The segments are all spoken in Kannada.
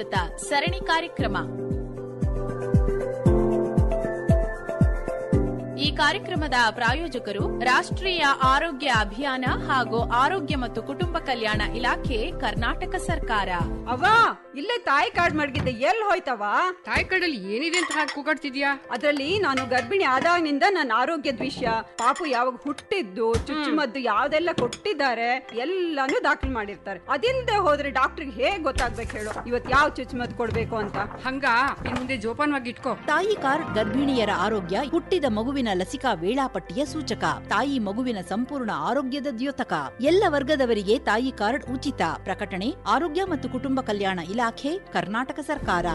ಆರೋಗ್ಯಾಮೃತ ಸರಣಿ ಕಾರ್ಯಕ್ರಮ. ಕಾರ್ಯಕ್ರಮದ ಪ್ರಾಯೋಜಕರು ರಾಷ್ಟ್ರೀಯ ಆರೋಗ್ಯ ಅಭಿಯಾನ ಹಾಗೂ ಆರೋಗ್ಯ ಮತ್ತು ಕುಟುಂಬ ಕಲ್ಯಾಣ ಇಲಾಖೆ ಕರ್ನಾಟಕ ಸರ್ಕಾರ. ಅವ್ವ ಇಲ್ಲೇ ತಾಯಿ ಕಾರ್ಡ್ ಮಡಗಿದ್ದೆ ಎಲ್ಲಿ ಹೋಯ್ತವ ತಾಯಿ ಕಡಲ್ಲಿ ಏನಿದೆ ಅಂತ ಹಾಕಿ ಕೂಗಾಡ್ತಿದ್ಯಾ? ಅದ್ರಲ್ಲಿ ನಾನು ಗರ್ಭಿಣಿ ಆದಾಗಿನಿಂದ ನನ್ನ ಆರೋಗ್ಯ ವಿಷಯ ಪಾಪು ಯಾವಾಗ ಹುಟ್ಟಿದ್ದು ಚುಚ್ಚುಮದ್ದು ಯಾವ್ದೆಲ್ಲ ಕೊಟ್ಟಿದ್ದಾರೆ ಎಲ್ಲಾನು ದಾಖಲು ಮಾಡಿರ್ತಾರೆ. ಅದಿಂದ ಹೋದ್ರೆ ಡಾಕ್ಟರ್ಗೆ ಹೇಗ್ ಗೊತ್ತಾಗ್ಬೇಕು ಹೇಳು? ಇವತ್ ಯಾವ ಚುಚ್ಚುಮದ್ದು ಕೊಡ್ಬೇಕು ಅಂತ. ಹಂಗ? ಇನ್ ಮುಂದೆ ಜೋಪಾನವಾಗಿ ಇಟ್ಕೋ. ತಾಯಿ ಕಾರ್ಡ್ ಗರ್ಭಿಣಿಯರ ಆರೋಗ್ಯ ಹುಟ್ಟಿದ ಮಗುವಿನ ಲಸಿಕಾ ವೇಳಾಪಟ್ಟಿಯ ಸೂಚಕ. ತಾಯಿ ಮಗುವಿನ ಸಂಪೂರ್ಣ ಆರೋಗ್ಯದ ದ್ಯೋತಕ. ಎಲ್ಲ ವರ್ಗದವರಿಗೆ ತಾಯಿ ಕಾರ್ಡ್ ಉಚಿತ. ಪ್ರಕಟಣೆ ಆರೋಗ್ಯ ಮತ್ತು ಕುಟುಂಬ ಕಲ್ಯಾಣ ಇಲಾಖೆ ಕರ್ನಾಟಕ ಸರ್ಕಾರ.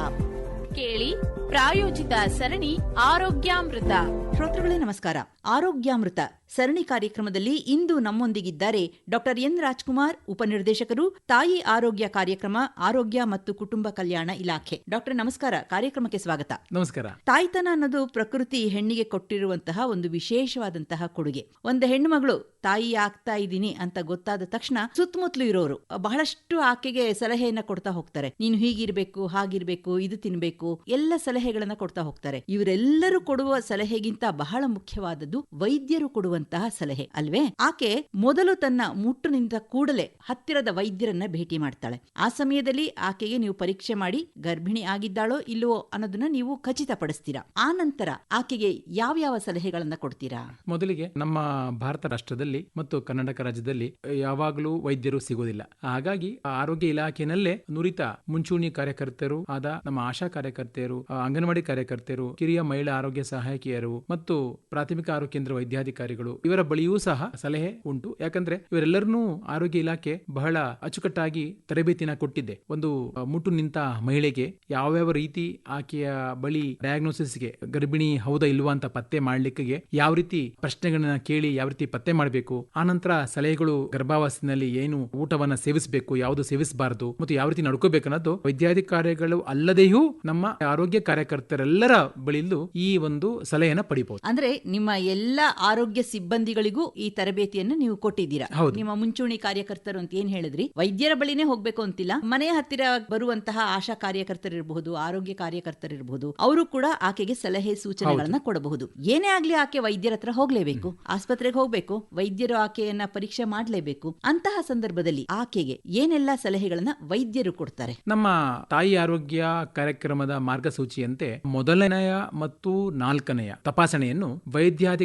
ಕೇಳಿ ಪ್ರಾಯೋಜಿತ ಸರಣಿ ಆರೋಗ್ಯಾಮೃತ. ಶ್ರೋತೃಗಳೇ ನಮಸ್ಕಾರ. ಆರೋಗ್ಯಾಮೃತ ಸರಣಿ ಕಾರ್ಯಕ್ರಮದಲ್ಲಿ ಇಂದು ನಮ್ಮೊಂದಿಗಿದ್ದಾರೆ ಡಾಕ್ಟರ್ ಎನ್ ರಾಜ್ಕುಮಾರ್ ಉಪನಿರ್ದೇಶಕರು ತಾಯಿ ಆರೋಗ್ಯ ಕಾರ್ಯಕ್ರಮ ಆರೋಗ್ಯ ಮತ್ತು ಕುಟುಂಬ ಕಲ್ಯಾಣ ಇಲಾಖೆ. ಡಾಕ್ಟರ್ ನಮಸ್ಕಾರ ಕಾರ್ಯಕ್ರಮಕ್ಕೆ ಸ್ವಾಗತ. ನಮಸ್ಕಾರ. ತಾಯ್ತನ ಅನ್ನೋದು ಪ್ರಕೃತಿ ಹೆಣ್ಣಿಗೆ ಕೊಟ್ಟಿರುವಂತಹ ಒಂದು ವಿಶೇಷವಾದಂತಹ ಕೊಡುಗೆ. ಒಂದು ಹೆಣ್ಣು ಮಗಳು ತಾಯಿ ಆಗ್ತಾ ಇದ್ದೀನಿ ಅಂತ ಗೊತ್ತಾದ ತಕ್ಷಣ ಸುತ್ತಮುತ್ತಲು ಇರೋರು ಬಹಳಷ್ಟು ಆಕೆಗೆ ಸಲಹೆಯನ್ನ ಕೊಡ್ತಾ ಹೋಗ್ತಾರೆ. ನೀನು ಹೀಗಿರ್ಬೇಕು ಹಾಗಿರ್ಬೇಕು ಇದು ತಿನ್ಬೇಕು ಎಲ್ಲ ಸಲಹೆಗಳನ್ನ ಕೊಡ್ತಾ ಹೋಗ್ತಾರೆ. ಇವರೆಲ್ಲರೂ ಕೊಡುವ ಸಲಹೆಗಿಂತ ಬಹಳ ಮುಖ್ಯವಾದದ್ದು ವೈದ್ಯರು ಕೊಡುವಂತಹ ಸಲಹೆ ಅಲ್ವೇ? ಆಕೆ ಮೊದಲು ತನ್ನ ಮುಟ್ಟು ನಿಂತ ಕೂಡಲೇ ಹತ್ತಿರದ ವೈದ್ಯರನ್ನ ಭೇಟಿ ಮಾಡ್ತಾಳೆ. ಆ ಸಮಯದಲ್ಲಿ ಆಕೆಗೆ ನೀವು ಪರೀಕ್ಷೆ ಮಾಡಿ ಗರ್ಭಿಣಿ ಆಗಿದ್ದಾಳೋ ಇಲ್ಲವೋ ಅನ್ನೋದನ್ನ ನೀವು ಖಚಿತಪಡಿಸ್ತೀರಾ? ಆ ನಂತರ ಆಕೆಗೆ ಯಾವ ಸಲಹೆಗಳನ್ನ ಕೊಡ್ತೀರಾ? ಮೊದಲಿಗೆ ನಮ್ಮ ಭಾರತ ರಾಷ್ಟ್ರದಲ್ಲಿ ಮತ್ತು ಕರ್ನಾಟಕ ರಾಜ್ಯದಲ್ಲಿ ಯಾವಾಗಲೂ ವೈದ್ಯರು ಸಿಗೋದಿಲ್ಲ. ಹಾಗಾಗಿ ಆರೋಗ್ಯ ಇಲಾಖೆಯಲ್ಲೇ ನುರಿತ ಮುಂಚೂಣಿ ಕಾರ್ಯಕರ್ತರು ಆದ ನಮ್ಮ ಆಶಾ ಕಾರ್ಯಕರ್ತೆಯರು ಅಂಗನವಾಡಿ ಕಾರ್ಯಕರ್ತೆಯರು, ಕಿರಿಯ ಮಹಿಳಾ ಆರೋಗ್ಯ ಸಹಾಯಕಿಯರು ಮತ್ತು ಪ್ರಾಥಮಿಕ ಆರೋಗ್ಯ ಕೇಂದ್ರ ವೈದ್ಯಾಧಿಕಾರಿಗಳು ಇವರ ಬಳಿಯೂ ಸಹ ಸಲಹೆ ಉಂಟು. ಯಾಕಂದ್ರೆ ಇವರೆಲ್ಲರನ್ನೂ ಆರೋಗ್ಯ ಇಲಾಖೆ ಬಹಳ ಅಚ್ಚುಕಟ್ಟಾಗಿ ತರಬೇತಿನ ಕೊಟ್ಟಿದೆ. ಒಂದು ಮುಟ್ಟು ನಿಂತ ಮಹಿಳೆಗೆ ಯಾವ್ಯಾವ ರೀತಿ ಆಕೆಯ ಬಳಿ ಡಯಾಗ್ನೋಸಿಸ್ಗೆ ಗರ್ಭಿಣಿ ಹೌದಾ ಇಲ್ವಾ ಅಂತ ಪತ್ತೆ ಮಾಡ್ಲಿಕ್ಕೆ ಯಾವ ರೀತಿ ಪ್ರಶ್ನೆಗಳನ್ನ ಕೇಳಿ ಯಾವ ರೀತಿ ಪತ್ತೆ ಮಾಡಬೇಕು ಆನಂತರ ಸಲಹೆಗಳು ಗರ್ಭಾವಸ್ಥೆಯಲ್ಲಿ ಏನು ಊಟವನ್ನ ಸೇವಿಸಬೇಕು, ಯಾವುದು ಸೇವಿಸಬಾರದು, ಮತ್ತು ಯಾವ ರೀತಿ ನಡ್ಕೋಬೇಕು ಅನ್ನೋದು ವೈದ್ಯಾಧಿಕಾರಿಗಳು ಅಲ್ಲದೆಯೂ ನಮ್ಮ ಆರೋಗ್ಯ ಕಾರ್ಯಕರ್ತರೆಲ್ಲರ ಬಳಿಯಲ್ಲೂ ಈ ಒಂದು ಸಲಹೆಯನ್ನ ಪಡಿಬಹುದು ಅಂದ್ರೆ ನಿಮ್ಮ ಎಲ್ಲ ಆರೋಗ್ಯ ಸಿಬ್ಬಂದಿಗಳಿಗೂ ಈ ತರಬೇತಿಯನ್ನು ನೀವು ಕೊಟ್ಟಿದ್ದೀರಾ. ನಿಮ್ಮ ಮುಂಚೂಣಿ ಕಾರ್ಯಕರ್ತರು ಅಂತ ಏನ್ ಹೇಳಿದ್ರಿ? ವೈದ್ಯರ ಬಳಿನೇ ಹೋಗ್ಬೇಕು ಅಂತಿಲ್ಲ. ಮನೆಯ ಹತ್ತಿರ ಬರುವಂತಹ ಆಶಾ ಕಾರ್ಯಕರ್ತರಿರಬಹುದು ಆರೋಗ್ಯ ಕಾರ್ಯಕರ್ತರಿರಬಹುದು ಅವರು ಕೂಡ ಆಕೆಗೆ ಸಲಹೆ ಸೂಚನೆಗಳನ್ನ ಕೊಡಬಹುದು. ಏನೇ ಆಗ್ಲಿ ಆಕೆ ವೈದ್ಯರ ಹತ್ರ ಹೋಗ್ಲೇಬೇಕು ಆಸ್ಪತ್ರೆಗೆ ಹೋಗ್ಬೇಕು ವೈದ್ಯರು ಆಕೆಯನ್ನ ಪರೀಕ್ಷೆ ಮಾಡ್ಲೇಬೇಕು ಅಂತಹ ಸಂದರ್ಭದಲ್ಲಿ ಆಕೆಗೆ ಏನೆಲ್ಲ ಸಲಹೆಗಳನ್ನ ವೈದ್ಯರು ಕೊಡ್ತಾರೆ? ನಮ್ಮ ತಾಯಿ ಆರೋಗ್ಯ ಕಾರ್ಯಕ್ರಮದ ಮಾರ್ಗಸೂಚಿಯಂತೆ ಮೊದಲನೆಯ ಮತ್ತು ನಾಲ್ಕನೆಯ ತಪಾಸಣೆಯನ್ನು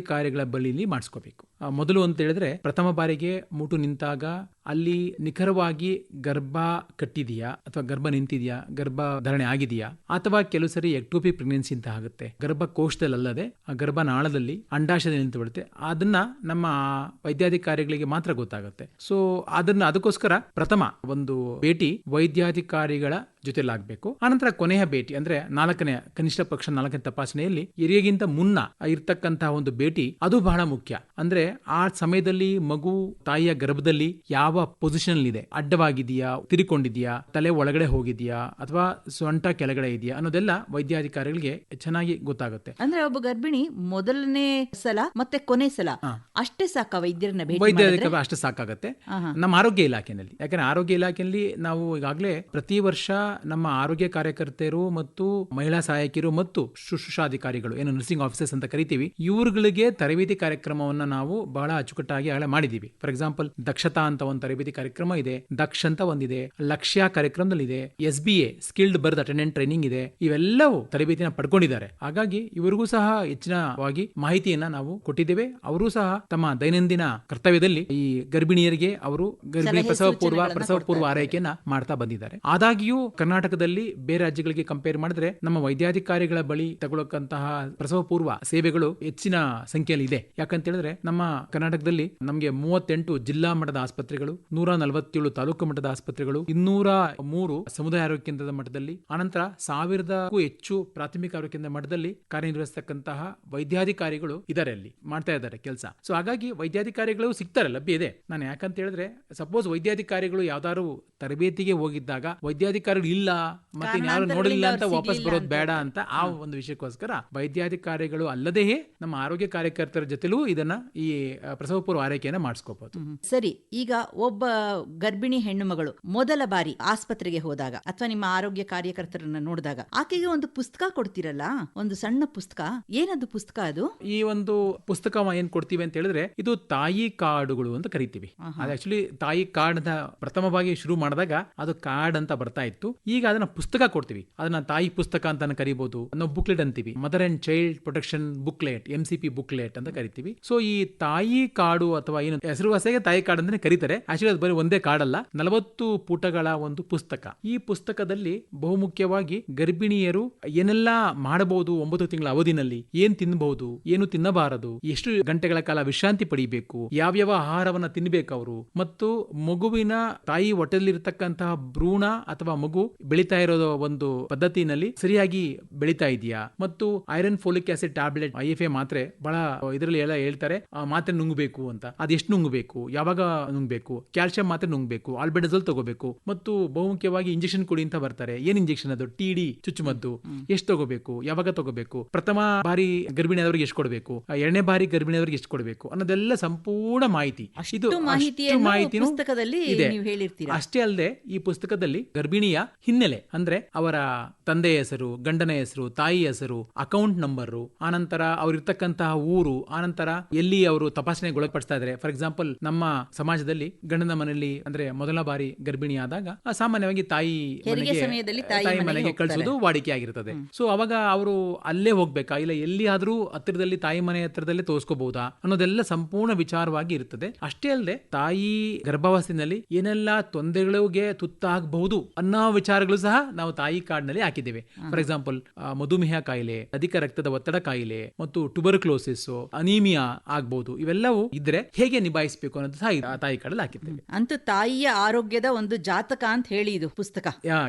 ವೈದ್ಯಾಧಿಕಾರಿಗಳ ಬಳಿಲಿ ಮಾಡಿಸ್ಕೋಬೇಕು. ಮೊದಲು ಅಂತ ಹೇಳಿದ್ರೆ ಪ್ರಥಮ ಬಾರಿಗೆ ಮೂಟು ನಿಂತಾಗ ಅಲ್ಲಿ ನಿಖರವಾಗಿ ಗರ್ಭ ಕಟ್ಟಿದೆಯಾ ಅಥವಾ ಗರ್ಭ ನಿಂತಿದೆಯಾ, ಗರ್ಭ ಧಾರಣೆ ಆಗಿದೆಯಾ? ಅಥವಾ ಕೆಲವು ಸರಿ ಎಕ್ಟೋಪಿ ಪ್ರೆಗ್ನೆನ್ಸಿ ಅಂತ ಆಗುತ್ತೆ. ಗರ್ಭಕೋಶದಲ್ಲಿ ಅಲ್ಲದೆ ಆ ಗರ್ಭನಾಳದಲ್ಲಿ ಅಂಡಾಶಯದಲ್ಲಿ ನಿಂತು ಬಿಡುತ್ತೆ ಅದನ್ನ ನಮ್ಮ ವೈದ್ಯಾಧಿಕಾರಿಗಳಿಗೆ ಮಾತ್ರ ಗೊತ್ತಾಗುತ್ತೆ. ಸೊ ಅದನ್ನ ಅದಕ್ಕೋಸ್ಕರ ಪ್ರಥಮ ಒಂದು ಭೇಟಿ ವೈದ್ಯಾಧಿಕಾರಿಗಳ ಜೊತೆಲಾಗಬೇಕು. ಆನಂತರ ಕೊನೆಯ ಭೇಟಿ ಅಂದ್ರೆ ನಾಲ್ಕನೇ ಕನಿಷ್ಠ ಪಕ್ಷ ನಾಲ್ಕನೇ ತಪಾಸಣೆಯಲ್ಲಿ ಹಿರಿಯಗಿಂತ ಮುನ್ನ ಇರ್ತಕ್ಕಂತಹ ಒಂದು ಭೇಟಿ, ಅದು ಬಹಳ ಮುಖ್ಯ. ಅಂದ್ರೆ ಆ ಸಮಯದಲ್ಲಿ ಮಗು ತಾಯಿಯ ಗರ್ಭದಲ್ಲಿ ಯಾವ ಪೊಸಿಷನ್ ಇದೆ ಅಡ್ಡವಾಗಿದೆಯಾ ತಿರುಕೊಂಡಿದ್ಯಾ ತಲೆ ಒಳಗಡೆ ಹೋಗಿದ್ಯಾ ಅಥವಾ ಸೊಂಟ ಕೆಳಗಡೆ ಇದೆಯಾ? ಅನ್ನೋದೆಲ್ಲ ವೈದ್ಯಾಧಿಕಾರಿಗಳಿಗೆ ಚೆನ್ನಾಗಿ ಗೊತ್ತಾಗುತ್ತೆ. ಅಂದ್ರೆ ಒಬ್ಬ ಗರ್ಭಿಣಿ ಮೊದಲನೇ ಸಲ ಮತ್ತೆ ಕೊನೆ ಸಲ ಅಷ್ಟೇ ಸಾಕ ವೈದ್ಯರನ್ನ ವೈದ್ಯಾಧಿಕಾರಿ ಅಷ್ಟೇ ಸಾಕಾಗುತ್ತೆ. ಸಾಕಾಗತ್ತೆ ನಮ್ಮ ಆರೋಗ್ಯ ಇಲಾಖೆಯಲ್ಲಿ. ಯಾಕಂದ್ರೆ ಆರೋಗ್ಯ ಇಲಾಖೆಯಲ್ಲಿ ನಾವು ಈಗಾಗಲೇ ಪ್ರತಿ ವರ್ಷ ನಮ್ಮ ಆರೋಗ್ಯ ಕಾರ್ಯಕರ್ತೆಯರು ಮತ್ತು ಮಹಿಳಾ ಸಹಾಯಕಿಯರು ಮತ್ತು ಶುಶ್ರೂಷಾಧಿಕಾರಿಗಳು ಏನು ನರ್ಸಿಂಗ್ ಆಫೀಸರ್ಸ್ ಅಂತ ಕರಿತೀವಿ ಇವರುಗಳಿಗೆ ತರಬೇತಿ ಕಾರ್ಯಕ್ರಮವನ್ನ ನಾವು ಬಹಳ ಅಚ್ಚುಕಟ್ಟಾಗಿ ಆಗಲೇ ಮಾಡಿದೀವಿ ಫಾರ್ ಎಕ್ಸಾಂಪಲ್ ದಕ್ಷತಾ ಅಂತ ಒಂದು ತರಬೇತಿ ಕಾರ್ಯಕ್ರಮ ಇದೆ ದಕ್ಷ ಅಂತ ಒಂದಿದೆ ಲಕ್ಷ್ಯ ಕಾರ್ಯಕ್ರಮದಲ್ಲಿ ಇದೆ S B A skilled birth attendant training ಇದೆ ಇವೆಲ್ಲವೂ ತರಬೇತಿನ ಪಡ್ಕೊಂಡಿದ್ದಾರೆ. ಹಾಗಾಗಿ ಇವರಿಗೂ ಸಹ ಹೆಚ್ಚಿನವಾಗಿ ಮಾಹಿತಿಯನ್ನ ನಾವು ಕೊಟ್ಟಿದ್ದೇವೆ. ಅವರು ಸಹ ತಮ್ಮ ದೈನಂದಿನ ಕರ್ತವ್ಯದಲ್ಲಿ ಈ ಗರ್ಭಿಣಿಯರಿಗೆ ಅವರು ಗರ್ಭಿಣಿ ಪ್ರಸವ ಪೂರ್ವ ಪ್ರಸವ ಪೂರ್ವ ಆರೈಕೆಯನ್ನ ಮಾಡ್ತಾ ಬಂದಿದ್ದಾರೆ. ಆದಾಗಿಯೂ ಕರ್ನಾಟಕದಲ್ಲಿ ಬೇರೆ ರಾಜ್ಯಗಳಿಗೆ ಕಂಪೇರ್ ಮಾಡಿದ್ರೆ ನಮ್ಮ ವೈದ್ಯಾಧಿಕಾರಿಗಳ ಬಳಿ ತಗೊಳಕಂತಹ ಪ್ರಸವ ಪೂರ್ವ ಸೇವೆಗಳು ಹೆಚ್ಚಿನ ಸಂಖ್ಯೆಯಲ್ಲಿ ಇದೆ. ಯಾಕಂತ ಹೇಳಿದ್ರೆ ನಮ್ಮ ಕರ್ನಾಟಕದಲ್ಲಿ ನಮಗೆ ಮೂವತ್ತೆಂಟು ಜಿಲ್ಲಾ ಮಟ್ಟದ ಆಸ್ಪತ್ರೆಗಳು ನೂರ ನಲವತ್ತೇಳು ತಾಲೂಕು ಮಟ್ಟದ ಆಸ್ಪತ್ರೆಗಳು ಇನ್ನೂರ ಮೂರು ಸಮುದಾಯ ಆರೋಗ್ಯ ಕೇಂದ್ರದ ಮಟ್ಟದಲ್ಲಿ ಆನಂತರ ಸಾವಿರದಕ್ಕೂ ಹೆಚ್ಚು ಪ್ರಾಥಮಿಕ ಆರೋಗ್ಯ ಕೇಂದ್ರ ಮಟ್ಟದಲ್ಲಿ ಕಾರ್ಯನಿರ್ವಹಿಸತಕ್ಕಂತಹ ವೈದ್ಯಾಧಿಕಾರಿಗಳು ಇದಾರೆ ಅಲ್ಲಿ ಮಾಡ್ತಾ ಇದ್ದಾರೆ ಕೆಲಸ. ಸೊ ಹಾಗಾಗಿ ವೈದ್ಯಾಧಿಕಾರಿಗಳು ಸಿಗ್ತಾರೆ ಲಭ್ಯ ಇದೆ. ನಾನು ಯಾಕಂತ ಹೇಳಿದ್ರೆ ಸಪೋಸ್ ವೈದ್ಯಾಧಿಕಾರಿಗಳು ಯಾವ್ದಾದ್ರು ತರಬೇತಿಗೆ ಹೋಗಿದ್ದಾಗ ವೈದ್ಯಾಧಿಕಾರಿಗಳು ಇಲ್ಲ ಮತ್ತೆ ಯಾರು ನೋಡಲಿಲ್ಲ ಅಂತ ವಾಪಸ್ ಬರೋದು ಬೇಡ ಅಂತ ಆ ಒಂದು ವಿಷಯಕ್ಕೋಸ್ಕರ ವೈದ್ಯಾಧಿಕಾರಿಗಳು ಅಲ್ಲದೆಯೇ ನಮ್ಮ ಆರೋಗ್ಯ ಕಾರ್ಯಕರ್ತರ ಜೊತೆಲೂ ಇದನ್ನ ಈ ಪ್ರಸವ ಪೂರ್ವ ಆರೈಕೆಯನ್ನ ಮಾಡಿಸ್ಕೋಬಹುದು ಸರಿ ಈಗ ಒಬ್ಬ ಗರ್ಭಿಣಿ ಹೆಣ್ಣು ಮಗಳು ಮೊದಲ ಬಾರಿ ಆಸ್ಪತ್ರೆಗೆ ಹೋದಾಗ ಅಥವಾ ನಿಮ್ಮ ಆರೋಗ್ಯ ಕಾರ್ಯಕರ್ತರನ್ನ ನೋಡಿದಾಗ ಆಕೆಗೆ ಒಂದು ಪುಸ್ತಕ ಕೊಡ್ತಿರಲ್ಲ? ಒಂದು ಸಣ್ಣ ಪುಸ್ತಕ? ಏನದು ಪುಸ್ತಕ ಅದು? ಈ ಒಂದು ಪುಸ್ತಕ ಏನ್ ಕೊಡ್ತೀವಿ ಅಂತ ಹೇಳಿದ್ರೆ ಇದು ತಾಯಿ ಕಾರ್ಡುಗಳು ಅಂತ ಕರಿತೀವಿ. ಅದು ಆಕ್ಚುಲಿ ತಾಯಿ ಕಾರ್ಡ್ನ ಪ್ರಥಮವಾಗಿ ಶುರು ಮಾಡಿದಾಗ ಅದು ಕಾರ್ಡ್ ಅಂತ ಬರ್ತಾ ಇತ್ತು. ಈಗ ಅದನ್ನ ಪುಸ್ತಕ ಕೊಡ್ತೀವಿ. ಅದನ್ನ ತಾಯಿ ಪುಸ್ತಕ ಅಂತ ಕರಿಬಹುದು ನಾವು ಬುಕ್ಲೆಟ್ ಅಂತೀವಿ. Mother and child protection booklet M C P booklet ಅಂತ ಕರಿತೀವಿ. ಸೊ ಈ ತಾಯಿ ಕಾಡು ಅಥವಾ ಏನು ಹೆಸರುವಾಸಿಗೆ ತಾಯಿ ಕಾಡು ಅಂತಾನೆ ಕರೀತಾರೆ. ಆಕ್ಚುಲಿ ಅದು ಬರೀ ಒಂದೇ ಕಾಡಲ್ಲ, ನಲವತ್ತು ಪುಟಗಳ ಒಂದು ಪುಸ್ತಕ. ಈ ಪುಸ್ತಕದಲ್ಲಿ ಬಹುಮುಖ್ಯವಾಗಿ ಗರ್ಭಿಣಿಯರು ಏನೆಲ್ಲ ಮಾಡಬಹುದು ಒಂಬತ್ತು ತಿಂಗಳ ಅವಧಿನಲ್ಲಿ, ಏನ್ ತಿನ್ನಬಹುದು ಏನು ತಿನ್ನಬಾರದು, ಎಷ್ಟು ಗಂಟೆಗಳ ಕಾಲ ವಿಶ್ರಾಂತಿ ಪಡಿಬೇಕು, ಯಾವ್ಯಾವ ಆಹಾರವನ್ನ ತಿನ್ಬೇಕು ಅವರು, ಮತ್ತು ಮಗುವಿನ ತಾಯಿ ಹೊಟ್ಟೆಲಿರ್ತಕ್ಕಂತಹ ಭ್ರೂಣ ಅಥವಾ ಮಗು ಬೆಳೀತಾ ಇರೋ ಒಂದು ಪದ್ಧತಿನಲ್ಲಿ ಸರಿಯಾಗಿ ಬೆಳೀತಾ ಇದೆಯಾ? ಮತ್ತು iron folic acid tablet, I F A ಮಾತ್ರೆ ಬಹಳ ಇದರಲ್ಲಿ ಎಲ್ಲ ಹೇಳ್ತಾರೆ. ಮಾತ್ರೆ ನುಂಗಬೇಕು ಅಂತ. ಅದೆಷ್ಟು ನುಂಗಬೇಕು? ಯಾವಾಗ ನುಂಗಬೇಕು? ಕ್ಯಾಲ್ಸಿಯಂ ಮಾತ್ರೆ ನುಂಗಬೇಕು. ಆಲ್ಬೆಡಜಲ್ ತಗೋಬೇಕು. ಮತ್ತು ಬಹುಮುಖ್ಯವಾಗಿ ಇಂಜೆಕ್ಷನ್ ಕೊಡಿ ಅಂತ ಬರ್ತಾರೆ. ಏನ್ ಇಂಜೆಕ್ಷನ್ ಅದು? ಟಿ ಡಿ ಚುಚ್ಚುಮದ್ದು. ಎಷ್ಟು ತಗೋಬೇಕು? ಯಾವಾಗ ತಗೋಬೇಕು? ಪ್ರಥಮ ಬಾರಿ ಗರ್ಭಿಣಿಯಾದವ್ರಿಗೆ ಎಷ್ಟು ಕೊಡಬೇಕು? ಎರಡನೇ ಬಾರಿ ಗರ್ಭಿಣಿಯವ್ರಿಗೆ ಎಷ್ಟು ಕೊಡಬೇಕು? ಅನ್ನೋದೆಲ್ಲ ಸಂಪೂರ್ಣ ಮಾಹಿತಿ. ಇದು ಮಾಹಿತಿಯನ್ನು ನೀವು ಹೇಳಿರ್ತೀರಾ. ಅಷ್ಟೇ ಅಲ್ಲದೆ ಈ ಪುಸ್ತಕದಲ್ಲಿ ಗರ್ಭಿಣಿಯ ಹಿನ್ನೆಲೆ ಅಂದ್ರೆ ಅವರ ತಂದೆಯ ಹೆಸರು ಗಂಡನ ಹೆಸರು ತಾಯಿ ಹೆಸರು ಅಕೌಂಟ್ ನಂಬರ್ ಆನಂತರ ಅವ್ರಿರ್ತಕ್ಕಂತಹ ಊರು ಆನಂತರ ಎಲ್ಲಿ ಅವರು ತಪಾಸಣೆಗೆ ಒಳಪಡಿಸ್ತಾ ಇದ್ದಾರೆ. ಫಾರ್ ಎಕ್ಸಾಂಪಲ್ ನಮ್ಮ ಸಮಾಜದಲ್ಲಿ ಗಂಡನ ಮನೆಯಲ್ಲಿ ಅಂದ್ರೆ ಮೊದಲ ಬಾರಿ ಗರ್ಭಿಣಿ ಆದಾಗ ಸಾಮಾನ್ಯವಾಗಿ ತಾಯಿ ತಾಯಿ ಮನೆಗೆ. ಕಳಿಸೋದು ವಾಡಿಕೆ ಆಗಿರ್ತದೆ. ಸೊ ಅವಾಗ ಅವರು ಅಲ್ಲೇ ಹೋಗ್ಬೇಕಾ? ಇಲ್ಲ ಎಲ್ಲಿ ಆದ್ರೂ ಹತ್ತಿರದಲ್ಲಿ ತಾಯಿ ಮನೆ ಹತ್ತಿರದಲ್ಲಿ ತೋರಿಸ್ಕೋಬಹುದಾ? ಅನ್ನೋದೆಲ್ಲ ಸಂಪೂರ್ಣ ವಿಚಾರವಾಗಿ ಇರ್ತದೆ. ಅಷ್ಟೇ ಅಲ್ಲದೆ ತಾಯಿ ಗರ್ಭಾವಸ್ಥೆಯಲ್ಲಿ ಏನೆಲ್ಲ ತೊಂದರೆಗಳಿಗೆ ತುತ್ತಾಗಬಹುದು ಅನ್ನೋ ವಿಚಾರಗಳು ಸಹ ನಾವು ತಾಯಿ ಕಾರ್ಡ್ನಲ್ಲಿ ಹಾಕಿದ್ದೇವೆ. ಫಾರ್ ಎಕ್ಸಾಂಪಲ್ ಮಧುಮೇಹ ಕಾಯಿಲೆ ಅಧಿಕ ರಕ್ತದ ಒತ್ತಡ ಕಾಯಿಲೆ ಮತ್ತು ಟುಬರ್ಕ್ಲೋಸಿಸ್ ಅನೀಮಿಯಾ ಆಗ್ಬಹುದು ಇವೆಲ್ಲವೂ ಇದ್ರೆ ಹೇಗೆ ನಿಭಾಯಿಸಬೇಕು ಅನ್ನೋದು ತಾಯಿ ತಾಯಿ ಕಡಲ್ ಹಾಕಿದ್ದೇವೆ. ಅಂತ ತಾಯಿಯ ಆರೋಗ್ಯದ ಒಂದು ಜಾತಕ ಅಂತ ಹೇಳಿ ಇದು ಪುಸ್ತಕ.